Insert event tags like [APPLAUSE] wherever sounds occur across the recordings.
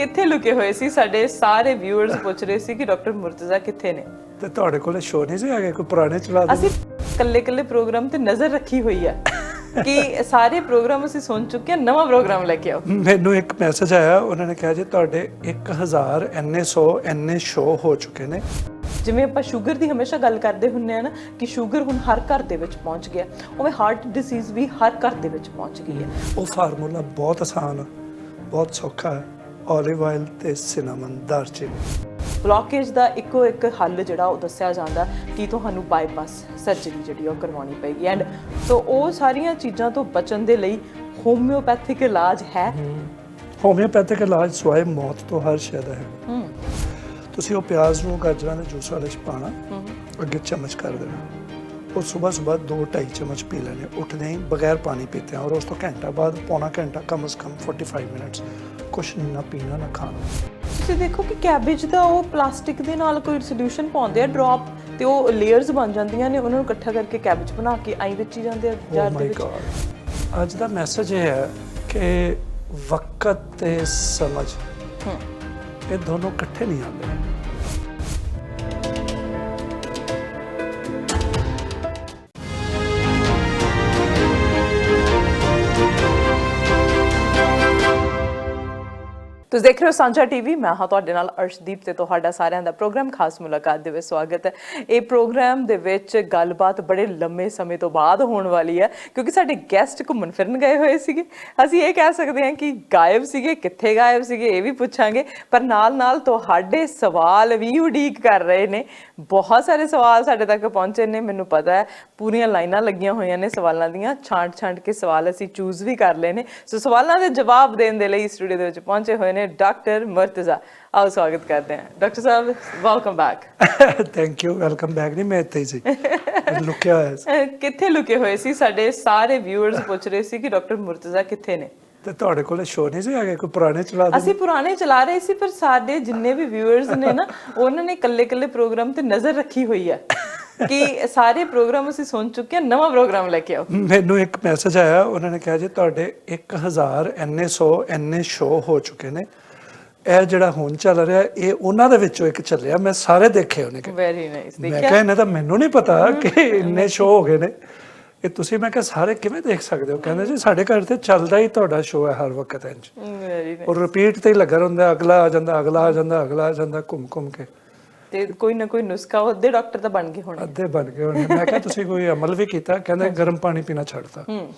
ਕਿੱਥੇ ਲੁਕੇ ਹੋਏ ਸੀ? ਸਾਡੇ ਸਾਰੇ ਵਿਊਅਰਸ ਪੁੱਛ ਰਹੇ ਸੀ ਕਿ ਡਾਕਟਰ ਮੁਰਤਜ਼ਾ ਕਿੱਥੇ ਨੇ। ਤੇ ਤੁਹਾਡੇ ਕੋਲੇ ਸ਼ੋਅ ਨਹੀਂ ਸੀ ਹੈਗੇ? ਕੋਈ ਪੁਰਾਣੇ ਚਲਾ ਦੇ ਅਸੀਂ ਕੱਲੇ ਕੱਲੇ ਪ੍ਰੋਗਰਾਮ ਤੇ ਨਜ਼ਰ ਰੱਖੀ ਹੋਈ ਹੈ ਕਿ ਸਾਰੇ ਪ੍ਰੋਗਰਾਮ ਅਸੀਂ ਸੁਣ ਚੁੱਕੇ ਹਾਂ ਨਵਾਂ ਪ੍ਰੋਗਰਾਮ ਲੈ ਕੇ ਆਓ। ਮੈਨੂੰ ਇੱਕ ਮੈਸੇਜ ਆਇਆ ਉਹਨਾਂ ਨੇ ਕਿਹਾ ਜੀ ਤੁਹਾਡੇ 1000 ਐਨਏ 100 ਐਨਏ ਸ਼ੋਅ ਹੋ ਚੁੱਕੇ ਨੇ। ਜਿਵੇਂ ਆਪਾਂ ਸ਼ੂਗਰ ਦੀ ਹਮੇਸ਼ਾ ਗੱਲ ਕਰਦੇ ਹੁੰਨੇ ਆ ਨਾ ਕਿ ਸ਼ੂਗਰ ਹੁਣ ਹਰ ਘਰ ਦੇ ਵਿੱਚ ਪਹੁੰਚ ਗਿਆ। ਉਵੇਂ ਹਾਰਟ ਡਿਸੀਜ਼ ਵੀ ਹਰ ਘਰ ਦੇ ਵਿੱਚ ਪਹੁੰਚ ਗਈ ਹੈ। ਉਹ ਫਾਰਮੂਲਾ ਬਹੁਤ ਆਸਾਨ ਆ, ਬਹੁਤ ਸੌਖਾ ਹੈ। Olive oil ਤੇ cinnamon ਦਾਰਚੀਨੀ ਬਲੌਕੇਜ ਦਾ ਇੱਕੋ ਇੱਕ ਹੱਲ ਜਿਹੜਾ ਉਹ ਦੱਸਿਆ ਜਾਂਦਾ ਕਿ ਤੁਹਾਨੂੰ ਬਾਈਪਾਸ ਸਰਜਰੀ ਜਿਹੜੀ ਉਹ ਕਰਵਾਉਣੀ ਪਏਗੀ। ਐਂਡ ਸੋ ਉਹ ਸਾਰੀਆਂ ਚੀਜ਼ਾਂ ਤੋਂ ਬਚਣ ਦੇ ਲਈ ਹੋਮਿਓਪੈਥਿਕ ਇਲਾਜ ਹੈ? ਹੋਮਿਓਪੈਥਿਕ ਇਲਾਜ ਸਵਾਏ ਮੌਤ ਤੋਂ ਹਰ ਸ਼ੈ ਦਾ ਹੈ। ਤੁਸੀਂ ਉਹ ਪਿਆਜ਼ ਨੂੰ ਗਾਜਰਾਂ ਦੇ ਜੂਸ ਵਾਲੇ ਚ ਪਾਣਾ ਅੱਗੇ ਚਮਚ ਕਰ ਦੇਣਾ। ਉਹ ਸਵੇਰ ਸਵੇਰ ਦੋ 2.5 ਚਮਚ ਪੀ ਲੈਣੇ। ਉੱਠਦੇ ਹੀ ਬਗੈਰ ਪਾਣੀ ਪੀਤੇ ਔਰ ਉਸ ਤੋਂ ਘੰਟਾ ਬਾਅਦ ਪੌਣਾ ਘੰਟਾ ਕਮ ਸੇ ਕਮ 45 ਮਿੰਟਸ ਕੁਛ ਨਾ ਪੀਣਾ ਨਾ ਖਾਣਾ। ਤੁਸੀਂ ਦੇਖੋ ਕਿ ਕੈਬੇਜ ਦਾ ਉਹ ਪਲਾਸਟਿਕ ਦੇ ਨਾਲ ਕੋਈ ਸੋਲੂਸ਼ਨ ਪਾਉਂਦੇ ਆ ਡ੍ਰੌਪ ਤੇ ਉਹ ਲੇਅਰਸ ਬਣ ਜਾਂਦੀਆਂ ਨੇ ਉਹਨਾਂ ਨੂੰ ਇਕੱਠਾ ਕਰਕੇ ਕੈਬੇਜ ਬਣਾ ਕੇ ਆਈ ਵਿੱਚ ਹੀ ਜਾਂਦੇ ਆ ਜਾਰ ਦੇ ਵਿੱਚ। ਅੱਜ ਦਾ ਮੈਸੇਜ ਇਹ ਹੈ ਕਿ ਵਕਤ ਤੇ ਸਮਝ। ਹੂੰ। ਇਹ ਦੋਨੋਂ ਇਕੱਠੇ ਨਹੀਂ ਆਉਂਦੇ। ਤੁਸੀਂ ਦੇਖ ਰਹੇ ਹੋ ਸਾਂਝਾ ਟੀਵੀ ਮੈਂ ਹਾਂ ਤੁਹਾਡੇ ਨਾਲ ਅਰਸ਼ਦੀਪ ਤੇ ਤੁਹਾਡਾ ਸਾਰਿਆਂ ਦਾ ਪ੍ਰੋਗਰਾਮ, ਖਾਸ ਮੁਲਾਕਾਤ ਦੇ ਵਿੱਚ ਸਵਾਗਤ ਹੈ। ਇਹ ਪ੍ਰੋਗਰਾਮ ਦੇ ਵਿੱਚ ਗੱਲਬਾਤ ਬੜੇ ਲੰਮੇ ਸਮੇਂ ਤੋਂ ਬਾਅਦ ਹੋਣ ਵਾਲੀ ਹੈ, ਕਿਉਂਕਿ ਸਾਡੇ ਗੈਸਟ ਘੁੰਮਣ ਫਿਰਨ ਗਏ ਹੋਏ ਸੀਗੇ। ਅਸੀਂ ਇਹ ਕਹਿ ਸਕਦੇ ਹਾਂ ਕਿ ਗਾਇਬ ਸੀਗੇ, ਕਿੱਥੇ ਗਾਇਬ ਸੀਗੇ, ਇਹ ਵੀ ਪੁੱਛਾਂਗੇ। ਪਰ ਨਾਲ ਨਾਲ ਤੁਹਾਡੇ ਸਵਾਲ ਵੀ ਉਡੀਕ ਕਰ ਰਹੇ ਨੇ। ਬਹੁਤ ਸਾਰੇ ਸਵਾਲ ਸਾਡੇ ਤੱਕ ਪਹੁੰਚੇ ਨੇ, ਮੈਨੂੰ ਪਤਾ ਹੈ। ਪੂਰੀਆਂ ਲਾਈਨਾਂ ਲੱਗੀਆਂ ਹੋਈਆਂ ਨੇ ਸਵਾਲਾਂ ਦੀਆਂ। ਛਾਂਟ ਛਾਂਟ ਕੇ ਸਵਾਲ ਅਸੀਂ ਚੂਜ਼ ਵੀ ਕਰ ਲਏ ਨੇ। ਸੋ ਸਵਾਲਾਂ ਦੇ ਜਵਾਬ ਦੇਣ ਦੇ ਲਈ ਸਟੂਡੀਓ ਦੇ ਵਿੱਚ ਪਹੁੰਚੇ ਹੋਏ ਨੇ ਡਾਕਟਰ ਮਰਤਜ਼ਾ। ਆਓ ਸਵਾਗਤ ਕਰਦੇ ਹਾਂ। Doctor Sahib welcome back thank you welcome back ਨਹੀਂ ਮੈਂ ਇੱਥੇ ਹੀ ਸੀ। ਲੁਕਿਆ ਹੋਇਆ ਸੀ। ਕਿੱਥੇ ਲੁਕੇ ਹੋਏ ਸੀ? ਸਾਡੇ ਸਾਰੇ ਵਿਊਅਰਸ ਪੁੱਛ ਰਹੇ ਸੀ ਕਿ ਡਾਕਟਰ ਮੁਰਤਜ਼ਾ ਕਿੱਥੇ ਨੇ। ਤੇ ਤੁਹਾਡੇ ਕੋਲੇ ਸ਼ੋਅ ਨਹੀਂ ਸੀ ਹੈਗੇ ਕੋਈ ਪੁਰਾਣੇ ਚਲਾ ਦੇ ਅਸੀਂ ਪੁਰਾਣੇ ਚਲਾ ਰਹੇ ਸੀ ਪਰ ਸਾਡੇ ਜਿੰਨੇ ਵੀ ਵਿਊਅਰਸ ਨੇ ਨਾ ਉਹਨਾਂ ਨੇ ਕੱਲੇ ਕੱਲੇ ਪ੍ਰੋਗਰਾਮ ਤੇ ਨਜ਼ਰ ਰੱਖੀ ਹੋਈ ਹੈ। ਕਿ ਸਾਰੇ ਪ੍ਰੋਗਰਾਮ ਅਸੀਂ ਸੁਣ ਚੁੱਕੇ ਹਾਂ ਨਵਾਂ ਪ੍ਰੋਗਰਾਮ ਲੈ ਕੇ ਆਓ। ਮੈਨੂੰ ਇੱਕ ਮੈਸੇਜ ਆਇਆ ਉਹਨਾਂ ਨੇ ਕਿਹਾ ਜੀ ਤੁਹਾਡੇ 1000 ਐਨਏ 100 ਐਨਏ ਸ਼ੋਅ ਹੋ ਚੁੱਕੇ ਨੇ। ਇਹ ਜਿਹੜਾ ਹੁਣ ਚੱਲ ਰਿਹਾ ਇਹ ਉਹਨਾਂ ਦੇ ਵਿੱਚੋਂ ਇੱਕ ਚੱਲਿਆ ਮੈਂ ਸਾਰੇ ਦੇਖੇ ਉਹਨੇ ਕਿ ਵੈਰੀ ਨਾਈਸ ਮੈਂ ਦੇਖਿਆ? ਕਿਹਾ ਇਹਨੇ ਤਾਂ ਮੈਨੂੰ ਨਹੀਂ ਪਤਾ ਕਿ ਇੰਨੇ ਸ਼ੋਅ ਹੋ ਗਏ ਨੇ। ਇਹ ਤੁਸੀਂ ਮੈਂ ਕਿਹਾ ਸਾਰੇ ਕਿਵੇਂ ਦੇਖ ਸਕਦੇ ਹੋ? ਕਹਿੰਦੇ ਜੀ ਸਾਡੇ ਘਰ ਤੇ ਚੱਲਦਾ ਹੀ ਤੁਹਾਡਾ ਸ਼ੋਅ ਹੈ ਹਰ ਵਕਤ ਇੰਜ ਵੈਰੀ ਔਰ ਰਿਪੀਟ ਤੇ ਹੀ ਲੱਗਾ ਰਹਿੰਦਾ ਅਗਲਾ ਆ ਜਾਂਦਾ ਅਗਲਾ ਆ ਜਾਂਦਾ ਅਗਲਾ ਆ ਜਾਂਦਾ ਘੁੰਮ ਘੁੰਮ ਕੇ। ਤੇ ਕੋਈ ਨਾ ਕੋਈ ਨੁਸਖਾ ਉਹਦੇ ਡਾਕਟਰ ਤਾਂ ਬਣ ਗਏ ਹੋਣੇ। ਅੱਧੇ ਬਣ ਗਏ ਹੋਣੇ। ਮੈਂ ਕਿਹਾ ਤੁਸੀਂ ਕੋਈ ਅਮਲ ਵੀ ਕੀਤਾ? ਕਹਿੰਦੇ ਗਰਮ ਪਾਣੀ ਪੀਣਾ ਛੱਡਤਾ। ਹੂੰ।